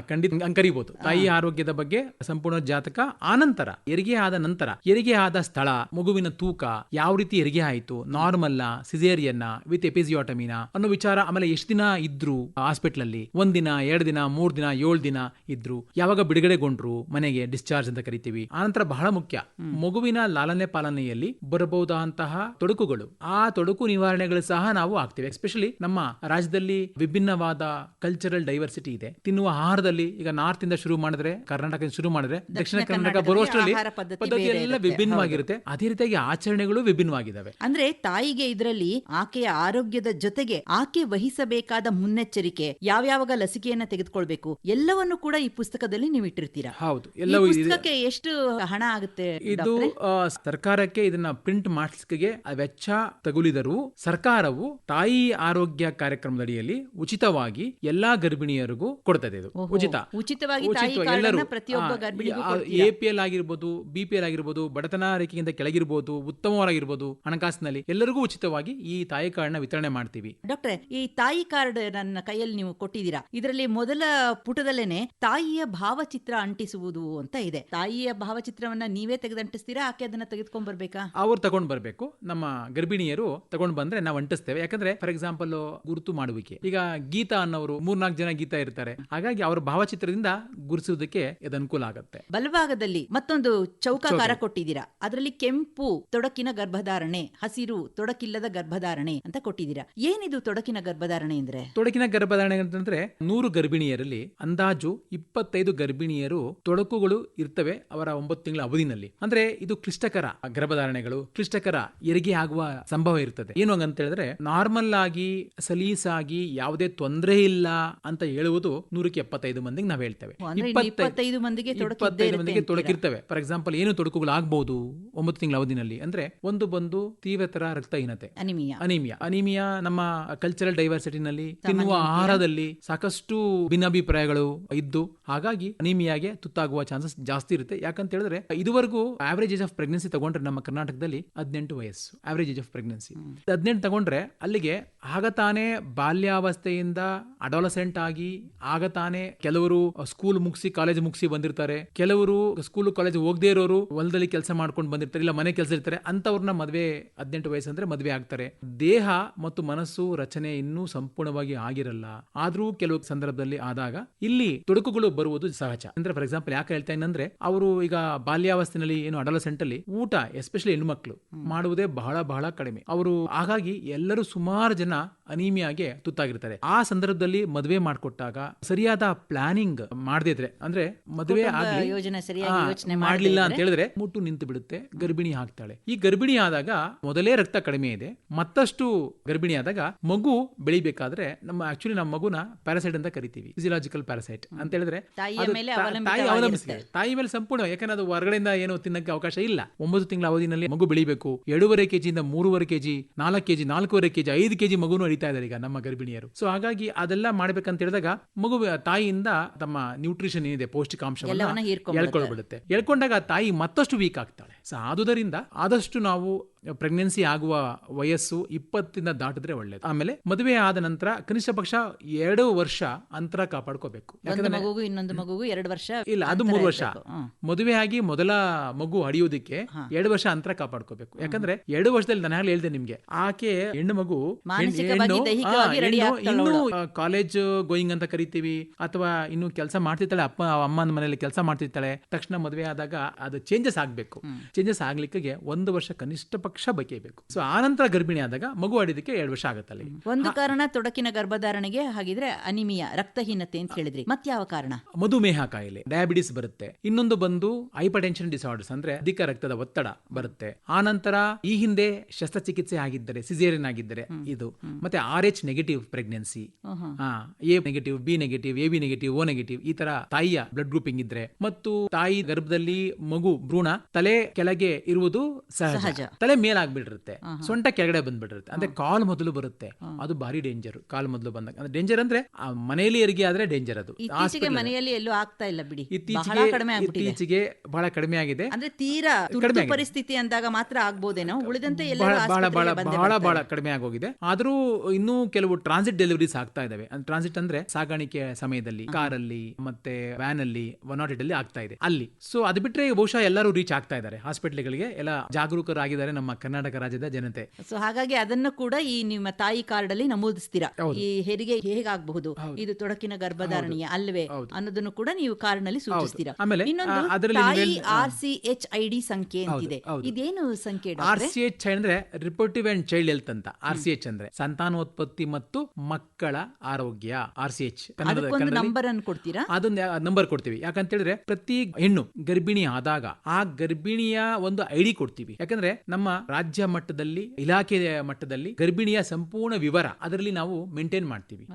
ಖಂಡಿತ ಕರಿಬಹುದು ತಾಯಿ ಆರೋಗ್ಯದ ಬಗ್ಗೆ ಸಂಪೂರ್ಣ ಜಾತಕ ಆನಂತರ ಹೆರಿಗೆ ಆದ ನಂತರ. ಹೆರಿಗೆ ಆದ ಸ್ಥಳ ಮಗುವಿನ ತೂಕ ಯಾವ ರೀತಿ ಹೆರಿಗೆ ಆಯ್ತು ನಾರ್ಮಲ್ ಸಿಸೇರಿಯನ್ನ ವಿತ್ ಎಪಿಸಿಯೋಟಮಿನ ಅನ್ನೋ ವಿಚಾರ ಆಮೇಲೆ ಎಷ್ಟು ದಿನ ಇದ್ರು ಹಾಸ್ಪಿಟಲ್ ಅಲ್ಲಿ ಒಂದ್ ದಿನ ಎರಡ್ ದಿನ ಮೂರ್ ದಿನ ಏಳ್ ದಿನ ಇದ್ರು. ಯಾವಾಗ ಬಿಡುಗಡೆಗೊಂಡ್ರು ಮನೆಗೆ ಡಿಸ್ಚಾರ್ಜ್ ಅಂತ ಕರಿತೀವಿ. ಆನಂತರ ಬಹಳ ಮುಖ್ಯ. ಮಗುವಿನ ಲಾಲನೆ ಪಾಲನೆಯಲ್ಲಿ ಬರಬಹುದಾದಂತಹ ತೊಡಕುಗಳು. ಆ ತೊಡಕು ನಿವಾರಣೆಗಳು ಸಹ ನಾವು ಆಗ್ತೇವೆ. ಎಸ್ಪೆಷಲಿ ನಮ್ಮ ರಾಜ್ಯದಲ್ಲಿ ವಿಭಿನ್ನವಾದ ಕಲ್ಚರಲ್ ಡೈವರ್ಸಿಟಿ ಇದೆ. ತಿನ್ನುವ ಆಹಾರದಲ್ಲಿ ಈಗ ನಾರ್ತ್ ಇಂದ ಶುರು ಮಾಡಿದ್ರೆ ಕರ್ನಾಟಕದಿಂದ ಶುರು ಮಾಡಿದ್ರೆ ದಕ್ಷಿಣ ಕರ್ನಾಟಕ ಬರುವಷ್ಟರಲ್ಲಿ ಪದ್ಧತಿ ಎಲ್ಲ ವಿಭಿನ್ನವಾಗಿರುತ್ತೆ. ಅದೇ ರೀತಿಯಾಗಿ ಆಚರಣೆಗಳು ವಿಭಿನ್ನವಾಗಿದ್ದಾವೆ. ಅಂದ್ರೆ ತಾಯಿಗೆ ಇದರಲ್ಲಿ ಆಕೆಯ ಆರೋಗ್ಯದ ಜೊತೆಗೆ ಆಕೆ ವಹಿಸಬೇಕಾದ ಮುನ್ನೆಚ್ಚರಿಕೆ ಯಾವ್ಯಾವಾಗ ಲಸಿಕೆಯನ್ನ ತೆಗೆದುಕೊಳ್ಬೇಕು ಎಲ್ಲವನ್ನು ಕೂಡ ಈ ಪುಸ್ತಕದಲ್ಲಿ ನೀವು ಇಟ್ಟಿರ್ತೀರಾ. ಹೌದು. ಎಲ್ಲವೂ ಎಷ್ಟು ಹಣ ಆಗುತ್ತೆ ಇದು ಸರ್ಕಾರಕ್ಕೆ ಇದನ್ನ ಪ್ರಿಂಟ್ ಮಾಡಿಸ್ಲಿಕ್ಕೆ ವೆಚ್ಚ ತಗುಲಿದರೂ ಸರ್ಕಾರವು ತಾಯಿ ಆರೋಗ್ಯ ಕಾರ್ಯಕ್ರಮದಡಿಯಲ್ಲಿ ಉಚಿತವಾಗಿ ಎಲ್ಲಾ ಗರ್ಭಿಣಿಯರಿಗೂ ಕೊಡ್ತದೆ ಇದು. ಉಚಿತ. ಉಚಿತವಾಗಿ ಎಲ್ಲರೂ ಎ? ಪಿ ಎಲ್ ಆಗಿರ್ಬೋದು ಬಿ ಪಿ ಎಲ್ ಆಗಿರ್ಬೋದು ಬಡತನ ರೇಖೆಗಿಂತ ಕೆಳಗಿರ್ಬೋದು ಉತ್ತಮವರಾಗಿರ್ಬೋದು ಹಣಕಾಸಿನಲ್ಲಿ ಎಲ್ಲರಿಗೂ ಉಚಿತವಾಗಿ ಈ ತಾಯಿ ಕಾರ್ಡ್ನ ವಿತರಣೆ ಮಾಡ್ತೀವಿ. ಡಾಕ್ಟ್ರೆ ಈ ತಾಯಿ ಕಾರ್ಡ್ ನನ್ನ ಕೈಯಲ್ಲಿ ನೀವು ಕೊಟ್ಟಿದ್ದೀರಾ? ಇದರಲ್ಲಿ ಮೊದಲ ಪುಟದಲ್ಲೇನೆ ತಾಯಿಯ ಭಾವಚಿತ್ರ ಅಂಟಿಸುವುದು ಅಂತ ಇದೆ. ತಾಯಿಯ ಭಾವಚಿತ್ರವನ್ನ ನೀವೇ ತೆಗೆದಂಟಿಸ್ತೀರಾ? ಆಕೆ ಅದನ್ನ ತೆಗೆದುಕೊಂಡ್ ಬರ್ಬೇಕಾ ಅವ್ರು ತಗೊಂಡ್ ಬರ್ಬೇಕು ನಮ್ಮ ಗರ್ಭಿಣಿಯರು ತಗೊಂಡ್ ಬಂದ್ರೆ ನಾವು ಅಂಟಿಸ್ತೇವೆ. ಯಾಕಂದ್ರೆ ಫಾರ್ ಎಕ್ಸಾಂಪಲ್ ಗುರುತು ಮಾಡುವಿಕೆ. ಈಗ ಗೀತಾ ಅನ್ನೋರು ಮೂರ್ನಾಲ್ಕು ಜನ ಗೀತಾ ಇರ್ತಾರೆ. ಹಾಗಾಗಿ ಅವರ ಭಾವಚಿತ್ರದಿಂದ ಗುರುಸುವುದಕ್ಕೆ ಇದು ಅನುಕೂಲ ಆಗುತ್ತೆ. ಬಲಭಾಗದಲ್ಲಿ ಮತ್ತೊಂದು ಚೌಕಾಕಾರ ಕೊಟ್ಟಿದ್ದೀರಾ? ಅದರಲ್ಲಿ ಕೆಂಪು ತೊಡಕಿನ ಗರ್ಭಧಾರಣೆ ಹಸಿರು ತೊಡಕಿಲ್ಲದ ಗರ್ಭಧಾರಣೆ ಅಂತ ಕೊಟ್ಟಿದ್ದೀರಾ? ಏನಿದು ತೊಡಕಿನ ಗರ್ಭಧಾರಣೆ ಅಂದ್ರೆ? ತೊಡಕಿನ ಗರ್ಭಧಾರಣೆ ಅಂತಂದ್ರೆ ನೂರು ಗರ್ಭಿಣಿಯರಲ್ಲಿ ಅಂದಾಜು ಇಪ್ಪತ್ತೈದು ಗರ್ಭಿಣಿಯರು ತೊಡಕುಗಳು ಇರ್ತವೆ ಅವರ ಒಂಬತ್ತು ತಿಂಗಳ ಅವಧಿನಲ್ಲಿ. ಅಂದ್ರೆ ಇದು ಕ್ಲಿಷ್ಟಕರ ಗರ್ಭಧಾರಣೆಗಳು. ಕ್ಲಿಷ್ಟಕರ ಹೆರಿಗೆ ಆಗುವ ಸಂಭವ ಇರ್ತದೆ. ಏನು ಅಂತ ಹೇಳಿದ್ರೆ ನಾರ್ಮಲ್ ಆಗಿ ಸಲೀಸಾಗಿ ಯಾವುದೇ ತೊಂದರೆ ಇಲ್ಲ ಅಂತ ಹೇಳುವುದು ನೂರಕ್ಕೆ ಎಪ್ಪತ್ತೈದು ಮಂದಿಗೆ ನಾವು ಹೇಳ್ತೇವೆ. ಇಪ್ಪತ್ತೈದು ಮಂದಿಗೆ? ತೊಡಕಿರ್ತವೆ. ಫಾರ್ ಎಕ್ಸಾಂಪಲ್ ಏನು ತೊಡಕುಗಳು ಆಗ್ಬಹುದು ಒಂಬತ್ತು ತಿಂಗಳ ಅವಧಿನಲ್ಲಿ? ಅಂದ್ರೆ ಒಂದು ಬಂದು ತೀವ್ರತರ ರಕ್ತಹೀನತೆ. ಅನಿಮಿಯಾ. ಅನಿಮಿಯಾ. ಅನಿಮಿಯಾ ನಮ್ಮ ಕಲ್ಚರಲ್ ಡೈವರ್ಸಿಟಿನಲ್ಲಿ ತಿನ್ನುವ ಆಹಾರದಲ್ಲಿ ಸಾಕಷ್ಟು ಭಿನ್ನಾಭಿಪ್ರಾಯಗಳು ಇದ್ದು ಹಾಗಾಗಿ ಅನಿಮಿಯಾಗೆ ತುತ್ತಾಗುವ ಚಾನ್ಸಸ್ ಜಾಸ್ತಿ ಇರುತ್ತೆ. ಯಾಕಂತ ಹೇಳಿದ್ರೆ ಇದುವರೆಗೂ ಆವರೇಜ್ ಏಜ್ ಆಫ್ ಪ್ರೆಗ್ನೆನ್ಸಿ ತಗೊಂಡ್ರೆ ನಮ್ಮ ಕರ್ನಾಟಕದಲ್ಲಿ ಹದಿನೆಂಟು ವಯಸ್ಸು. ಆವರೇಜ್ ಏಜ್ ಆಫ್ ಪ್ರೆಗ್ನೆನ್ಸಿ ಹದಿನೆಂಟು ತಗೊಂಡ್ರೆ ಅಲ್ಲಿಗೆ ಆಗ ತಾನೇ ಬಾಲ್ಯಾವಸ್ಥೆಯಿಂದ ಅಡೋಲಸೆಂಟ್ ಆಗಿ ಆಗ ತಾನೇ ಕೆಲವರು ಸ್ಕೂಲ್ ಮುಗಿಸಿ ಕಾಲೇಜ್ ಮುಗಿಸಿ ಬಂದಿರ್ತಾರೆ. ಕೆಲವರು ಸ್ಕೂಲ್ ಕಾಲೇಜ್ ಹೋಗದೇ ಇರೋರು ಹೊಲದಲ್ಲಿ ಕೆಲಸ ಮಾಡ್ಕೊಂಡು ಬಂದಿರ್ತಾರೆ ಇಲ್ಲ ಮನೆ ಕೆಲಸ ಇರ್ತಾರೆ. ಅಂತವ್ರನ್ನ ಮದುವೆ ಹದಿನೆಂಟು ವಯಸ್ಸಂದ್ರೆ ಮದುವೆ ಆಗ್ತಾರೆ. ದೇಹ ಮತ್ತು ಮನಸ್ಸು ರಚನೆ ಇನ್ನೂ ಸಂಪೂರ್ಣವಾಗಿ ಆಗಿರಲ್ಲ. ಆದ್ರೂ ಕೆಲವು ಸಂದರ್ಭದಲ್ಲಿ ಆದಾಗ ಇಲ್ಲಿ ತೊಡಕುಗಳು ಬರುವುದು ಸಹಜ. ಅಂದ್ರೆ ಫಾರ್ ಎಕ್ಸಾಂಪಲ್ ಯಾಕೆ ಹೇಳ್ತಾ ಏನಂದ್ರೆ ಅವರು ಈಗ ಬಾಲ್ಯಾವಸ್ಥೆನಲ್ಲಿ ಏನು ಅಡಲಸೆಂಟ್ ಅಲ್ಲಿ ಊಟ ಎಸ್ಪೆಷಲಿ ಹೆಣ್ಮಕ್ಳು ಮಾಡುವುದೇ ಬಹಳ ಬಹಳ ಕಡಿಮೆ. ಅವರು ಹಾಗಾಗಿ ಎಲ್ಲರೂ ಸುಮಾರು ಜನ ಅನೀಮಿಯಾಗೆ ತುತ್ತಾಗಿರ್ತಾರೆ. ಆ ಸಂದರ್ಭದಲ್ಲಿ ಮದುವೆ ಮಾಡಿಕೊಟ್ಟಾಗ ಸರಿಯಾದ ಪ್ಲಾನಿಂಗ್ ಮಾಡದಿದ್ರೆ ಅಂದ್ರೆ ಮದುವೆ ಮಾಡ್ಲಿಲ್ಲ ಅಂತ ಹೇಳಿದ್ರೆ ಮುಟ್ಟು ನಿಂತು ಬಿಡುತ್ತೆ ಗರ್ಭಿಣಿ ಹಾಕ್ತಾಳೆ ಈ ಗರ್ಭಿಣಿ ಆದಾಗ ಮೊದಲೇ ರಕ್ತ ಕಡಿಮೆ ಇದೆ ಮತ್ತಷ್ಟು ಗರ್ಭಿಣಿ ಆದಾಗ ಮಗು ಬೆಳಿಬೇಕಾದ್ರೆ ನಮ್ಮ ಆಕ್ಚುಲಿ ನಮ್ಮ ಮಗುನ ಪ್ಯಾರಾಸೈಟ್ ಅಂತ ಕರಿತೀವಿ ಫಿಸಿಯಾಲಜಿಕಲ್ ಪ್ಯಾರಾಸೈಟ್ ಅಂತ ಹೇಳಿದ್ರೆ ತಾಯಿ. ಅವಲಂಬಿಸಿದೆ. ತಾಯಿ ಮೇಲೆ ಸಂಪೂರ್ಣ ಯಾಕಂದ್ರೆ ಅದು ಹೊರಗಡೆಯಿಂದ ಏನು ತಿನ್ನಕ್ಕೆ ಅವಕಾಶ ಇಲ್ಲ. ಒಂಬತ್ತು ತಿಂಗಳ ಅವಧಿನಲ್ಲಿ ಮಗು ಬೆಳಿಬೇಕು ಎರಡೂವರೆ ಕೆಜಿಯಿಂದ ಮೂರುವರೆ ಕೆಜಿ ನಾಲ್ಕು ಕೆಜಿ ನಾಲ್ಕೂವರೆ ಕೆಜಿ ಐದು ಕೆಜಿ ಮಗುನು ಅಳಿತಾ ಇದ್ದಾರೆ ಈಗ ನಮ್ಮ ಗರ್ಭಿಣಿಯರು. ಸೊ ಹಾಗಾಗಿ ಅದೆಲ್ಲ ಮಾಡ್ಬೇಕಂತ ಹೇಳಿದಾಗ ಮಗು ತಾಯಿಯಿಂದ ತಮ್ಮ ನ್ಯೂಟ್ರಿಷನ್ ಏನಿದೆ ಪೌಷ್ಟಿಕಾಂಶವನ್ನ ಹೇಳ್ಕೊಂಡಾಗ ಎಳ್ಕೊಳ್ಬಿಡುತ್ತೆ. ಎಳ್ಕೊಂಡಾಗ ತಾಯಿ ಮತ್ತಷ್ಟು ವೀಕ್ ಆಗ್ತಾಳೆ. ಸೊ ಆದುದರಿಂದ ಆದಷ್ಟು ನಾವು ಪ್ರೆಗ್ನೆನ್ಸಿ ಆಗುವ ವಯಸ್ಸು ಇಪ್ಪತ್ತಿಂದ ದಾಟಿದ್ರೆ ಒಳ್ಳೇದು. ಆಮೇಲೆ ಮದುವೆ ಆದ ನಂತರ ಕನಿಷ್ಠ ಪಕ್ಷ ಎರಡು ವರ್ಷ ಅಂತರ ಕಾಪಾಡ್ಕೋಬೇಕು. ಇನ್ನೊಂದು ಮಗುಗೂ ಎರಡು ವರ್ಷ ಇಲ್ಲ ಅದು ಮೂರು ವರ್ಷ. ಮದುವೆ ಆಗಿ ಮೊದಲ ಮಗು ಹಡಿಯೋದಕ್ಕೆ ಎರಡು ವರ್ಷ ಅಂತರ ಕಾಪಾಡ್ಕೋಬೇಕು. ಯಾಕಂದ್ರೆ ಎರಡು ವರ್ಷದಲ್ಲಿ ನಾನು ಹೇಳಿದೆ ನಿಮ್ಗೆ. ಆಕೆ ಹೆಣ್ಣು ಮಗು ಇನ್ನು. ಕಾಲೇಜ್ ಗೋಯಿಂಗ್ ಅಂತ ಕರಿತೀವಿ ಅಥವಾ ಇನ್ನು ಕೆಲಸ ಮಾಡ್ತಿರ್ತಾಳೆ ಅಪ್ಪ ಅಮ್ಮನ ಮನೆಯಲ್ಲಿ ಕೆಲಸ ಮಾಡ್ತಿರ್ತಾಳೆ ತಕ್ಷಣ ಮದುವೆ ಆದಾಗ ಅದು ಚೇಂಜಸ್ ಆಗ್ಬೇಕು. ಚೇಂಜಸ್ ಆಗ್ಲಿಕ್ಕೆ ಒಂದು ವರ್ಷ ಕನಿಷ್ಠ ಪಕ್ಷ ಬೇಕೇ ಬೇಕು ಸೊ ಆ ನಂತರ ಗರ್ಭಿಣಿ ಆದಾಗ ಮಗು ಆಡಿದಕ್ಕೆ ಎರಡು ವರ್ಷ ಆಗುತ್ತಲ್ಲಿ ಒಂದು ಕಾರಣ ತೊಡಕಿನ ಗರ್ಭಧಾರಣೆಗೆ ಹಾಗಿದ್ರೆ ಅನಿಮಿಯಾ ರಕ್ತಹೀನತೆ ಅಂತ ಹೇಳಿದ್ರಿ. ಮತ್ಯಾವ ಕಾರಣ? ಮಧುಮೇಹ ಕಾಯಿಲೆ ಡಯಾಬಿಟಿಸ್ ಬರುತ್ತೆ. ಇನ್ನೊಂದು ಬಂದು ಹೈಪರ್ ಟೆನ್ಷನ್ ಡಿಸಾರ್ಡರ್ಸ್ ಅಂದ್ರೆ ಅಧಿಕ ರಕ್ತದ ಒತ್ತಡ ಬರುತ್ತೆ. ಆ ನಂತರ ಈ ಹಿಂದೆ ಶಸ್ತ್ರಚಿಕಿತ್ಸೆ ಆಗಿದ್ದರೆ ಸಿಸೇರಿಯನ್ ಆಗಿದ್ದರೆ ಇದು. ಮತ್ತೆ R H negative pregnancy A negative B negative A B negative O negative ಈ ತರ ತಾಯಿಯ ಬ್ಲಡ್ ಗ್ರೂಪಿಂಗ್ ಇದ್ರೆ. ಮತ್ತು ತಾಯಿ ಗರ್ಭದಲ್ಲಿ ಮಗು ಭ್ರೂಣ ತಲೆ ಕೆಳಗೆ ಇರುವುದು ಸಹಜ. ತಲೆ ಮೇಲಾಗ್ಬಿಟ್ಟಿರುತ್ತೆ. ಸೊಂಟ ಕೆಳಗಡೆ ಬಂದ್ಬಿಟ್ಟಿರುತ್ತೆ. ಅಂದ್ರೆ ಕಾಲ್ ಮೊದಲು ಬರುತ್ತೆ. ಅದು ಭಾರಿ ಡೇಂಜರ್ ಕಾಲ್ ಮೊದಲು ಬಂದಾಗ. ಅಂದ್ರೆ ಡೇಂಜರ್ ಅಂದ್ರೆ ಮನೆಯಲ್ಲಿ ಹೆರಿಗೆ ಆದ್ರೆ ಡೇಂಜರ್ ಅದು. ಮನೆಯಲ್ಲಿ ಎಲ್ಲೂ ಆಗ್ತಾ ಇಲ್ಲ ಬಿಡಿ. ಇತ್ತೀಚೆಗೆ ಬಹಳ ಕಡಿಮೆ ಆಗಿದೆ. ಅಂದ್ರೆ ತೀರಾ ಪರಿಸ್ಥಿತಿ ಅಂದಾಗ ಮಾತ್ರ ಆಗ್ಬೋದೇನೋ? ಉಳಿದಂತೆ ಬಹಳ ಬಹಳ ಬಹಳ ಬಹಳ ಕಡಿಮೆ ಆಗೋಗಿದೆ. ಆದ್ರೂ ಇನ್ನೂ ಕೆಲವು ಟ್ರಾನ್ಸಿಟ್ ಡೆಲಿವರೀಸ್ ಆಗ್ತಾ ಇದಾವೆ. ಟ್ರಾನ್ಸಿಟ್ ಅಂದ್ರೆ ಸಾಗಾಣಿಕೆ ಸಮಯದಲ್ಲಿ ಕಾರಲ್ಲಿ ಮತ್ತೆ ವ್ಯಾನ್ ಅಲ್ಲಿ ಒನ್ ನಾಟ್ ಏಟ್ ಅಲ್ಲಿ ಆಗ್ತಾ ಇದೆ. ಅಲ್ಲಿ. ಸೊ ಅದು ಬಿಟ್ರೆ ಬಹುಶಃ ಎಲ್ಲರೂ ರೀಚ್ ಆಗ್ತಾ ಇದ್ದಾರೆ. ಹಾಸ್ಪಿಟ್ಲ್ಗಳಿಗೆ ಎಲ್ಲ ಜಾಗರೂಕರಾಗಿದ್ದಾರೆ ನಮ್ಮ ಕರ್ನಾಟಕ ರಾಜ್ಯದ ಜನತೆ. ಸೊ ಹಾಗಾಗಿ ಅದನ್ನ ಕೂಡ ಈ ನಿಮ್ಮ ತಾಯಿ ಕಾರ್ಡ್ ಅಲ್ಲಿ ನಮೂದಿಸ್ತೀರಾ ಈ ಹೆರಿಗೆ ಹೇಗಾಗಬಹುದು? ಇದು ತೊಡಕಿನ ಗರ್ಭಧಾರಣೆಯ ಅಲ್ವೇ? ಅನ್ನೋದನ್ನು ಕೂಡ ನೀವು ಕಾರ್ಡ್ನಲ್ಲಿ ಸೂಚಿಸ್ತೀರಾ? ಆಮೇಲೆ, ಇನ್ನೊಂದು R C H I D ಸಂಖ್ಯೆ ಅಂತಿದೆ. ಹೌದು. ಇದೇನು ಸಂಖ್ಯೆ ಆರ್ ಸಿ ಎಚ್ ಅಂದ್ರೆ ರಿಪೋರ್ಟಿವ್ ಅಂಡ್ ಚೈಲ್ಡ್ ಹೆಲ್ತ್ ಅಂತ ಆರ್ ಸಿ ಎಚ್ ಅಂದ್ರೆ ಸಂತಾನೋತ್ಪತ್ತಿ ಮತ್ತು ಮಕ್ಕಳ ಆರೋಗ್ಯ ಆರ್ ಸಿ ಎಚ್ ನಂಬರ್ ಅನ್ನು ಕೊಡ್ತೀರಾ? ಅದೊಂದು ನಂಬರ್ ಕೊಡ್ತೀವಿ. ಯಾಕಂತ ಹೇಳಿದ್ರೆ ಪ್ರತಿ ಹೆಣ್ಣು ಗರ್ಭಿಣಿ ಆದಾಗ ಆ ಗರ್ಭಿಣಿಯ ಒಂದು ಐಡಿ ಕೊಡ್ತೀವಿ. ಯಾಕಂದ್ರೆ ನಮ್ಮ ರಾಜ್ಯ ಮಟ್ಟದಲ್ಲಿ ಇಲಾಖೆ ಮಟ್ಟದಲ್ಲಿ ಗರ್ಭಿಣಿಯ ಸಂಪೂರ್ಣ ವಿವರ ಅದರಲ್ಲಿ ನಾವು ಮೇಂಟೈನ್ ಮಾಡ್ತೀವಿ.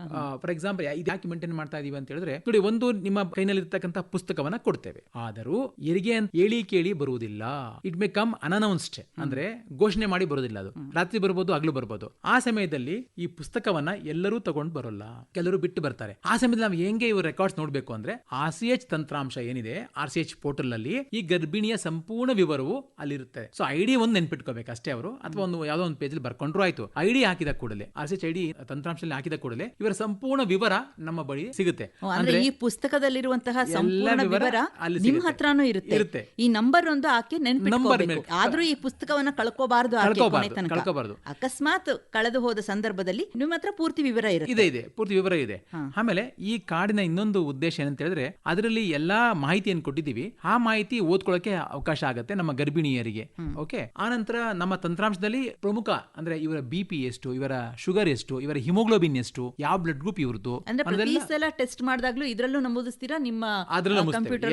ಫಾರ್ ಎಕ್ಸಾಂಪಲ್ ಇದು ಯಾಕೆ ಮೇಂಟೈನ್ ಮಾಡ್ತಾ ಇದೀವಿ ಅಂತ ಹೇಳಿದ್ರೆ ನೋಡಿ ಒಂದು ನಿಮ್ಮ ಕೈನಲ್ಲಿ ಇರ್ತಕ್ಕಂಥ ಪುಸ್ತಕವನ್ನ ಕೊಡ್ತೇವೆ. ಆದರೂ ಹೆರಿಗೆ ಅಂತ ಹೇಳಿ ಕೇಳಿ ಬರುವುದಿಲ್ಲ. ಇಟ್ ಮೇ ಕಮ್ ಅನೌನ್ಸ್ಡ್ ಅಂದ್ರೆ ಘೋಷಣೆ ಮಾಡಿ ಬರೋದಿಲ್ಲ ಅದು. ರಾತ್ರಿ ಬರ್ಬೋದು ಹಗಲು ಬರ್ಬೋದು. ಆ ಸಮಯದಲ್ಲಿ ಈ ಪುಸ್ತಕವನ್ನ ಎಲ್ಲರೂ ತಗೊಂಡು ಬರೋಲ್ಲ. ಕೆಲವರು ಬಿಟ್ಟು ಬರ್ತಾರೆ. ಆ ಸಮಯದಲ್ಲಿ ನಾವು ಹೆಂಗೆ ಇವ್ರ ರೆಕಾರ್ಡ್ಸ್ ನೋಡ್ಬೇಕು ಅಂದ್ರೆ ಆರ್ ಸಿ ಎಚ್ ತಂತ್ರಾಂಶ ಏನಿದೆ ಆರ್ ಸಿ ಎಚ್ ಪೋರ್ಟಲ್ ಅಲ್ಲಿ ಈ ಗರ್ಭಿಣಿಯ ಸಂಪೂರ್ಣ ವಿವರವು ಅಲ್ಲಿರುತ್ತೆ. ಸೊ ಐಡಿ ಒಂದು ನೆನ್ಪಿಟ್ಕೋಬೇಕು ಅಷ್ಟೇ ಅವರು. ಅಥವಾ ಒಂದು ಯಾವ್ದೋ ಒಂದು ಪೇಜ್ ಬರ್ಕೊಂಡ್ರು ಆಯ್ತು. ಐಡಿ ಹಾಕಿದ ಕೂಡಲೇ ಆರ್ ಸಿ ಎಚ್ ಐಡಿ ತಂತ್ರಾಂಶದಲ್ಲಿ ಹಾಕಿದ ಕೂಡಲೇ ಇವರ ಸಂಪೂರ್ಣ ವಿವರ ನಮ್ಮ ಬಳಿ ಸಿಗುತ್ತೆ. ಅಂದ್ರೆ ಈ ಪುಸ್ತಕದಲ್ಲಿರುವಂತಹ ಸಂಪೂರ್ಣ ವಿವರ ವಿವರ ಅಲ್ಲಿ ನಿಮ್ ಹತ್ರನೂ ಇರುತ್ತೆ. ಇರುತ್ತೆ. ಈ ನಂಬರ್ ಒಂದು ಹಾಕಿ ನೆನ್ಪಿಟ್ಕೋಬೇಕು. ಆದ್ರೂ ಈ ಪುಸ್ತಕವನ್ನ ಕಳ್ಕೋಬಾರ್ದು ಕಳ್ಕೋಬಾರ್ದು. ಅಕಸ್ಮಾತ್ ಕಳೆದು ಹೋದ ಸಂದರ್ಭದಲ್ಲಿ ನಿಮ್ಮ ಹತ್ರ ಪೂರ್ತಿ ವಿವರ ಇರುತ್ತೆ. ಇದೆ ಇದೆ ಪೂರ್ತಿ ವಿವರ ಇದೆ. ಆಮೇಲೆ ಈ ಕಾರ್ಡಿನ ಇನ್ನೊಂದು ಉದ್ದೇಶ ಏನಂತ ಹೇಳಿದ್ರೆ ಅದರಲ್ಲಿ ಎಲ್ಲಾ ಮಾಹಿತಿಯನ್ನು ಕೊಟ್ಟಿದ್ದೀವಿ. ಆ ಮಾಹಿತಿ ಓದ್ಕೊಳ್ಳೋಕೆ ಅವಕಾಶ ಆಗುತ್ತೆ ನಮ್ಮ ಗರ್ಭಿಣಿಯರಿಗೆ. ಓಕೆ? ಆನಂತರ ನಮ್ಮ ತಂತ್ರಾಂಶದಲ್ಲಿ ಪ್ರಮುಖ ಅಂದ್ರೆ ಇವರ ಬಿ ಪಿ ಎಷ್ಟು ಇವರ ಶುಗರ್ ಎಷ್ಟು ಇವರ ಹಿಮೋಗ್ಲೋಬಿನ್ ಎಷ್ಟು ಯಾವ ಬ್ಲಡ್ ಗ್ರೂಪ್ ಇವ್ರದ್ದು ಸಲ ಟೆಸ್ಟ್ ಮಾಡಿದಾಗ್ಲೂ ಇದ್ರಲ್ಲೂ ನಮೂದಿಸ್ತೀರಾ? ನಿಮ್ಮ ಕಂಪ್ಯೂಟರ್.